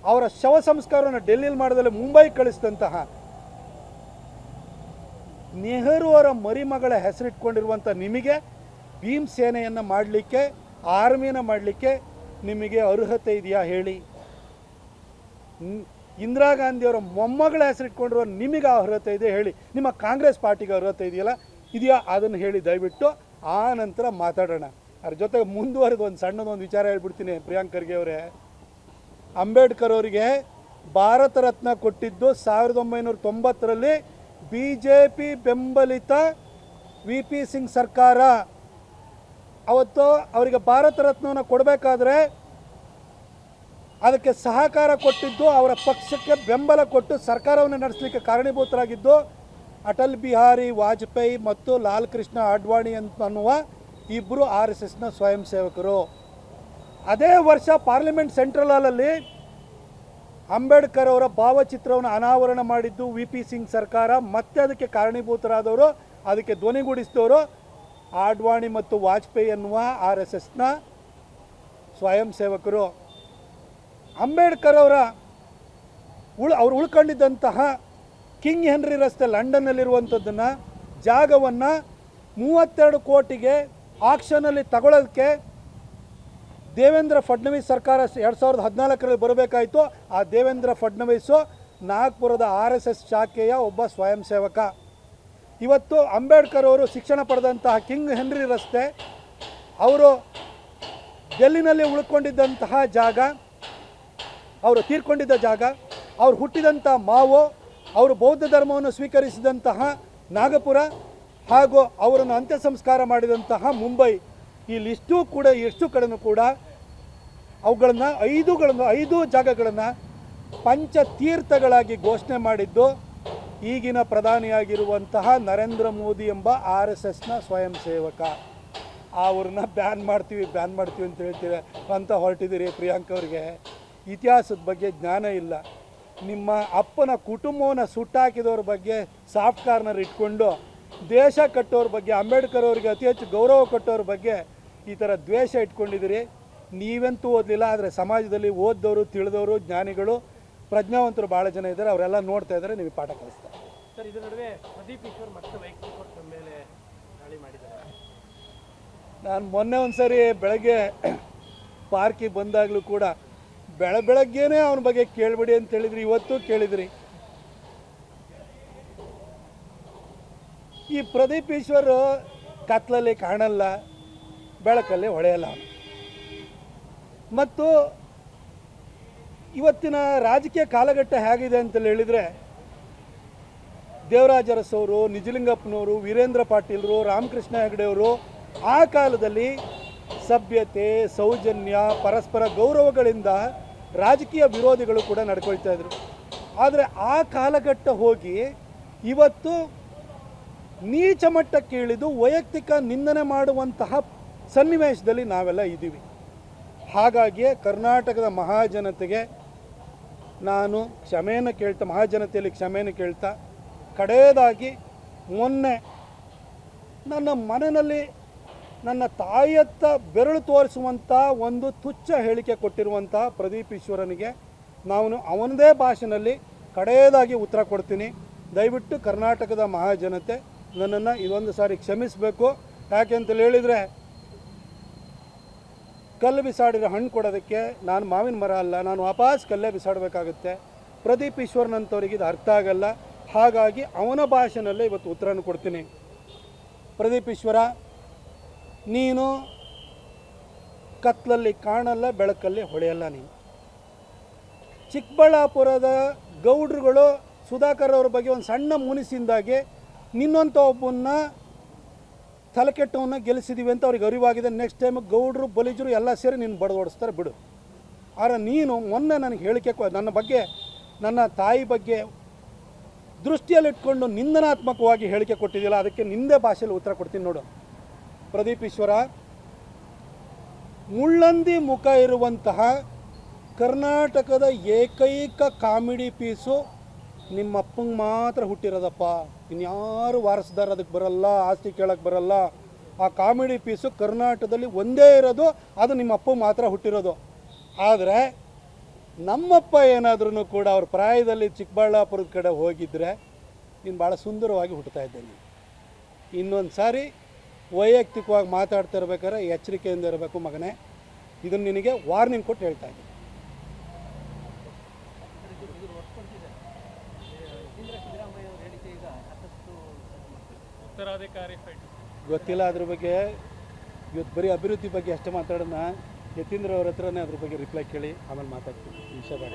ಅವರ ಶವ ಸಂಸ್ಕಾರವನ್ನು ಡೆಲ್ಲಿಲಿ ಮಾಡಿದಲ್ಲಿ ಮುಂಬೈ ಕಳಿಸಿದಂತಹ ನೆಹರು ಅವರ ಮರಿಮಗಳ ಹೆಸರಿಟ್ಕೊಂಡಿರುವಂಥ ನಿಮಗೆ ಭೀಮ್ ಸೇನೆಯನ್ನು ಮಾಡಲಿಕ್ಕೆ ಆರ್ಮಿನ ಮಾಡಲಿಕ್ಕೆ ನಿಮಗೆ ಅರ್ಹತೆ ಇದೆಯಾ ಹೇಳಿ. ಇಂದಿರಾ ಗಾಂಧಿಯವರ ಮೊಮ್ಮಗಳ ಹೆಸರಿಟ್ಕೊಂಡಿರುವ ನಿಮಗೆ ಅರ್ಹತೆ ಇದೆ ಹೇಳಿ. ನಿಮ್ಮ ಕಾಂಗ್ರೆಸ್ ಪಾರ್ಟಿಗೆ ಅರ್ಹತೆ ಇದೆಯಲ್ಲ, ಇದೆಯಾ ಅದನ್ನು ಹೇಳಿ ದಯವಿಟ್ಟು ಆ ನಂತರ ಮಾತಾಡೋಣ. ಅದ್ರ ಜೊತೆಗೆ ಮುಂದುವರೆದು ಒಂದು ಸಣ್ಣದೊಂದು ವಿಚಾರ ಹೇಳ್ಬಿಡ್ತೀನಿ ಪ್ರಿಯಾಂಕ್ ಖರ್ಗೆ ಅವರೇ. ಅಂಬೇಡ್ಕರ್ ಅವರಿಗೆ ಭಾರತ ರತ್ನ ಕೊಟ್ಟಿದ್ದು ಸಾವಿರದ ಒಂಬೈನೂರ ತೊಂಬತ್ತರಲ್ಲಿ ಬಿ ಜೆ ಪಿ ಬೆಂಬಲಿತ ವಿ ಪಿ ಸಿಂಗ್ ಸರ್ಕಾರ. ಅವತ್ತು ಅವರಿಗೆ ಭಾರತ ರತ್ನವನ್ನು ಕೊಡಬೇಕಾದ್ರೆ ಅದಕ್ಕೆ ಸಹಕಾರ ಕೊಟ್ಟಿದ್ದು, ಅವರ ಪಕ್ಷಕ್ಕೆ ಬೆಂಬಲ ಕೊಟ್ಟು ಸರ್ಕಾರವನ್ನು ನಡೆಸಲಿಕ್ಕೆ ಕಾರಣೀಭೂತರಾಗಿದ್ದು, ಅಟಲ್ ಬಿಹಾರಿ ವಾಜಪೇಯಿ ಮತ್ತು ಲಾಲ್ ಕೃಷ್ಣ ಅಡ್ವಾಣಿ ಅಂತ ಅನ್ನುವ ಇಬ್ಬರು ಆರ್ ಎಸ್ ಎಸ್ನ ಸ್ವಯಂ ಸೇವಕರು. ಅದೇ ವರ್ಷ ಪಾರ್ಲಿಮೆಂಟ್ ಸೆಂಟ್ರಲ್ ಹಾಲಲ್ಲಿ ಅಂಬೇಡ್ಕರ್ ಅವರ ಭಾವಚಿತ್ರವನ್ನು ಅನಾವರಣ ಮಾಡಿದ್ದು ವಿ ಪಿ ಸಿಂಗ್ ಸರ್ಕಾರ, ಮತ್ತೆ ಅದಕ್ಕೆ ಕಾರಣೀಭೂತರಾದವರು, ಅದಕ್ಕೆ ಧ್ವನಿಗೂಡಿಸಿದವರು ಆಡ್ವಾಣಿ ಮತ್ತು ವಾಜಪೇಯಿ ಎನ್ನುವ ಆರ್ ಎಸ್ ಎಸ್ನ ಸ್ವಯಂ ಸೇವಕರು. ಅಂಬೇಡ್ಕರ್ ಅವರ ಉಳ್, ಅವ್ರು ಉಳ್ಕೊಂಡಿದ್ದಂತಹ ಕಿಂಗ್ ಹೆನ್ರಿ ರಸ್ತೆ ಲಂಡನ್ನಲ್ಲಿರುವಂಥದ್ದನ್ನು, ಜಾಗವನ್ನು ಮೂವತ್ತೆರಡು ಕೋಟಿಗೆ ಆಕ್ಷನಲ್ಲಿ ತಗೊಳ್ಳೋದಕ್ಕೆ ದೇವೇಂದ್ರ ಫಡ್ನವೀಸ್ ಸರ್ಕಾರ ಎರಡು ಸಾವಿರದ ಹದಿನಾಲ್ಕರಲ್ಲಿ ಬರಬೇಕಾಯಿತು. ಆ ದೇವೇಂದ್ರ ಫಡ್ನವೀಸು ನಾಗ್ಪುರದ ಆರ್ ಎಸ್ ಎಸ್ ಶಾಖೆಯ ಒಬ್ಬ ಸ್ವಯಂ ಸೇವಕ. ಇವತ್ತು ಅಂಬೇಡ್ಕರ್ ಅವರು ಶಿಕ್ಷಣ ಪಡೆದಂತಹ ಕಿಂಗ್ ಹೆನ್ರಿ ರಸ್ತೆ, ಅವರು ಡೆಲ್ಲಿನಲ್ಲಿ ಉಳ್ಕೊಂಡಿದ್ದಂತಹ ಜಾಗ, ಅವರು ತೀರ್ಕೊಂಡಿದ್ದ ಜಾಗ, ಅವರು ಹುಟ್ಟಿದಂಥ ಮಾವು, ಅವರು ಬೌದ್ಧ ಧರ್ಮವನ್ನು ಸ್ವೀಕರಿಸಿದಂತಹ ನಾಗಪುರ ಹಾಗೂ ಅವರನ್ನು ಅಂತ್ಯ ಸಂಸ್ಕಾರ ಮಾಡಿದಂತಹ ಮುಂಬೈ. ಲಿಸ್ಟು ಕೂಡ ಎಷ್ಟು ಕಡೆನೂ ಕೂಡ ಅವುಗಳನ್ನು ಐದುಗಳನ್ನು, ಐದು ಜಾಗಗಳನ್ನು ಪಂಚತೀರ್ಥಗಳಾಗಿ ಘೋಷಣೆ ಮಾಡಿದ್ದು ಈಗಿನ ಪ್ರಧಾನಿಯಾಗಿರುವಂತಹ ನರೇಂದ್ರ ಮೋದಿ ಎಂಬ ಆರ್ ಎಸ್ ಎಸ್ನ ಸ್ವಯಂ ಸೇವಕ. ಅವ್ರನ್ನ ಬ್ಯಾನ್ ಮಾಡ್ತೀವಿ ಬ್ಯಾನ್ ಮಾಡ್ತೀವಿ ಅಂತ ಹೇಳ್ತೀರ, ಅಂತ ಹೊರಟಿದ್ದೀರಿ ಪ್ರಿಯಾಂಕ ಅವರಿಗೆ. ಇತಿಹಾಸದ ಬಗ್ಗೆ ಜ್ಞಾನ ಇಲ್ಲ. ನಿಮ್ಮ ಅಪ್ಪನ ಕುಟುಂಬವನ್ನು ಸುಟ್ಟಾಕಿದವ್ರ ಬಗ್ಗೆ ಸಾಫ್ಟ್ ಕಾರ್ನರ್ ಇಟ್ಕೊಂಡು ದೇಶ ಕಟ್ಟೋರ ಬಗ್ಗೆ, ಅಂಬೇಡ್ಕರ್ ಅವರಿಗೆ ಅತಿ ಹೆಚ್ಚು ಗೌರವ ಕೊಟ್ಟವ್ರ ಬಗ್ಗೆ ಈ ಥರ ದ್ವೇಷ ಇಟ್ಕೊಂಡಿದ್ದೀರಿ. ನೀವಂತೂ ಓದಲಿಲ್ಲ ಆದರೆ ಸಮಾಜದಲ್ಲಿ ಓದಿದವರು ತಿಳಿದವರು ಜ್ಞಾನಿಗಳು ಪ್ರಜ್ಞಾವಂತರು ಭಾಳ ಜನ ಇದ್ದಾರೆ. ಅವರೆಲ್ಲ ನೋಡ್ತಾ ಇದ್ದಾರೆ ನೀವು ಪಾಠ ಕಲಿಸ್ತಾರೆ ಸರ್ ಇದರ ನಡುವೆ ಪ್ರದೀಪ್ ಈಶ್ವರ್ ಮತ್ತೆ ವೈಯಕ್ತಿಕ ಮೇಲೆ ದಾಳಿ ಮಾಡಿದ್ದಾರೆ. ನಾನು ಮೊನ್ನೆ ಒಂದು ಸರಿ ಬೆಳಗ್ಗೆ ಪಾರ್ಕಿಗೆ ಬಂದಾಗಲೂ ಕೂಡ ಬೆಳ ಬೆಳಗ್ಗೆನೇ ಅವನ ಬಗ್ಗೆ ಕೇಳಿಬಿಡಿ ಅಂತ ಹೇಳಿದ್ರಿ ಇವತ್ತು ಕೇಳಿದ್ರಿ. ಈ ಪ್ರದೀಪ್ ಈಶ್ವರ್ ಕತ್ಲಲ್ಲಿ ಕಾಣಲ್ಲ ಬೆಳಕಲ್ಲಿ ಹೊಳೆಯಲ್ಲ ಅವನು. ಮತ್ತು ಇವತ್ತಿನ ರಾಜಕೀಯ ಕಾಲಘಟ್ಟ ಹೇಗಿದೆ ಅಂತ ಹೇಳಿದರೆ ದೇವರಾಜ ಅರಸವರು ನಿಜಲಿಂಗಪ್ಪನವರು, ವೀರೇಂದ್ರ ಪಾಟೀಲರು, ರಾಮಕೃಷ್ಣ ಹೆಗಡೆಯವರು ಆ ಕಾಲದಲ್ಲಿ ಸಭ್ಯತೆ, ಸೌಜನ್ಯ, ಪರಸ್ಪರ ಗೌರವಗಳಿಂದ ರಾಜಕೀಯ ವಿರೋಧಿಗಳು ಕೂಡ ನಡ್ಕೊಳ್ತಾ ಇದ್ರು. ಆದರೆ ಆ ಕಾಲಘಟ್ಟ ಹೋಗಿ ಇವತ್ತು ನೀಚ ಮಟ್ಟಕ್ಕೆ ಇಳಿದು ವೈಯಕ್ತಿಕ ನಿಂದನೆ ಮಾಡುವಂತಹ ಸನ್ನಿವೇಶದಲ್ಲಿ ನಾವೆಲ್ಲ ಇದ್ದೀವಿ. ಹಾಗಾಗಿ ಕರ್ನಾಟಕದ ಮಹಾಜನತೆಗೆ ನಾನು ಕ್ಷಮೆಯನ್ನು ಕೇಳ್ತಾ, ಮಹಾಜನತೆಯಲ್ಲಿ ಕ್ಷಮೆಯನ್ನು ಕೇಳ್ತಾ, ಕಡೆಯದಾಗಿ ಮೊನ್ನೆ ನನ್ನ ಮನೆಯಲ್ಲಿ ನನ್ನ ತಾಯಿಯತ್ತ ಬೆರಳು ತೋರಿಸುವಂಥ ಒಂದು ತುಚ್ಛ ಹೇಳಿಕೆ ಕೊಟ್ಟಿರುವಂಥ ಪ್ರದೀಪ್ ಈಶ್ವರನಿಗೆ ನಾನು ಅವನದೇ ಭಾಷೆಯಲ್ಲಿ ಕಡೆಯದಾಗಿ ಉತ್ತರ ಕೊಡ್ತೀನಿ. ದಯವಿಟ್ಟು ಕರ್ನಾಟಕದ ಮಹಾಜನತೆ ನನ್ನನ್ನು ಇದೊಂದು ಸಾರಿ ಕ್ಷಮಿಸಬೇಕು. ಯಾಕೆ ಅಂತೇಳಿ ಹೇಳಿದರೆ ಕಲ್ಲು ಬಿಸಾಡಿರೋ ಹಣ್ಣು ಕೊಡೋದಕ್ಕೆ ನಾನು ಮಾವಿನ ಮರ ಅಲ್ಲ, ನಾನು ವಾಪಸ್ ಕಲ್ಲೇ ಬಿಸಾಡಬೇಕಾಗುತ್ತೆ. ಪ್ರದೀಪ್ ಇದು ಅರ್ಥ ಆಗಲ್ಲ. ಹಾಗಾಗಿ ಅವನ ಭಾಷೆನಲ್ಲೇ ಇವತ್ತು ಉತ್ತರನ ಕೊಡ್ತೀನಿ. ಪ್ರದೀಪ್ ಈಶ್ವರ, ನೀನು ಕತ್ಲಲ್ಲಿ ಕಾಣಲ್ಲ, ಬೆಳಕಲ್ಲಿ ಹೊಳೆಯಲ್ಲ ನೀನು. ಚಿಕ್ಕಬಳ್ಳಾಪುರದ ಗೌಡ್ರುಗಳು ಸುಧಾಕರ್ ಅವ್ರ ಬಗ್ಗೆ ಒಂದು ಸಣ್ಣ ಮುನಿಸಿಂದಾಗಿ ನಿನ್ನಂಥ ಒಬ್ಬನ್ನ ತಲೆಕೆಟ್ಟವನ್ನ ಗೆಲ್ಲಿಸಿದ್ದೀವಿ ಅಂತ ಅವ್ರಿಗೆ ಅರಿವಾಗಿದೆ. ನೆಕ್ಸ್ಟ್ ಟೈಮ್ ಗೌಡ್ರು, ಬಲಿಜರು ಎಲ್ಲ ಸೇರಿ ನೀನು ಬಡ್ದು ಓಡಿಸ್ತಾರೆ, ಬಿಡು. ಆದರೆ ನೀನು ಮೊನ್ನೆ ನನಗೆ ಹೇಳಿಕೆ ನನ್ನ ಬಗ್ಗೆ, ನನ್ನ ತಾಯಿ ಬಗ್ಗೆ ದೃಷ್ಟಿಯಲ್ಲಿಟ್ಕೊಂಡು ನಿಂದನಾತ್ಮಕವಾಗಿ ಹೇಳಿಕೆ ಕೊಟ್ಟಿದ್ದಿಲ್ಲ ಅದಕ್ಕೆ ನಿಂದೆ ಭಾಷೆಯಲ್ಲಿ ಉತ್ತರ ಕೊಡ್ತೀನಿ ನೋಡು. ಪ್ರದೀಪ್ ಈಶ್ವರ, ಮುಳ್ಳಂದಿ ಮುಖ ಇರುವಂತಹ ಕರ್ನಾಟಕದ ಏಕೈಕ ಕಾಮಿಡಿ ಪೀಸು ನಿಮ್ಮ ಅಪ್ಪಂಗೆ ಮಾತ್ರ ಹುಟ್ಟಿರೋದಪ್ಪ. ಇನ್ಯಾರು ವಾರಸ್ದಾರ ಅದಕ್ಕೆ ಬರಲ್ಲ, ಆಸ್ತಿ ಕೇಳಕ್ಕೆ ಬರಲ್ಲ. ಆ ಕಾಮಿಡಿ ಪೀಸು ಕರ್ನಾಟಕದಲ್ಲಿ ಒಂದೇ ಇರೋದು, ಅದು ನಿಮ್ಮ ಅಪ್ಪ ಮಾತ್ರ ಹುಟ್ಟಿರೋದು. ಆದರೆ ನಮ್ಮಪ್ಪ ಏನಾದ್ರೂ ಕೂಡ ಅವ್ರ ಪ್ರಾಯದಲ್ಲಿ ಚಿಕ್ಕಬಳ್ಳಾಪುರದ ಕಡೆ ಹೋಗಿದ್ದರೆ ನೀನು ಭಾಳ ಸುಂದರವಾಗಿ ಹುಟ್ಟುತ್ತಾ ಇದ್ದೇನೆ. ಇನ್ನೊಂದು ಸಾರಿ ವೈಯಕ್ತಿಕವಾಗಿ ಮಾತಾಡ್ತಾ ಇರ್ಬೇಕಾದ್ರೆ ಎಚ್ಚರಿಕೆಯಿಂದ ಇರಬೇಕು ಮಗನೇ. ಇದನ್ನು ನಿನಗೆ ವಾರ್ನಿಂಗ್ ಕೊಟ್ಟು ಹೇಳ್ತಾ ಇದ್ದೀನಿ. ಉತ್ತರಾಧಿಕಾರಿ ಗೊತ್ತಿಲ್ಲ ಅದ್ರ ಬಗ್ಗೆ. ಇವತ್ತು ಬರೀ ಅಭಿವೃದ್ಧಿ ಬಗ್ಗೆ ಅಷ್ಟೇ ಮಾತಾಡೋಣ ಯತೀಂದ್ರ ಅವ್ರ ಹತ್ರನೇ ಅದ್ರ ಬಗ್ಗೆ ರಿಪ್ಲೈ ಕೇಳಿ, ಆಮೇಲೆ ಮಾತಾಡ್ತೀನಿ. ವಿಷಯ ಬೇಡ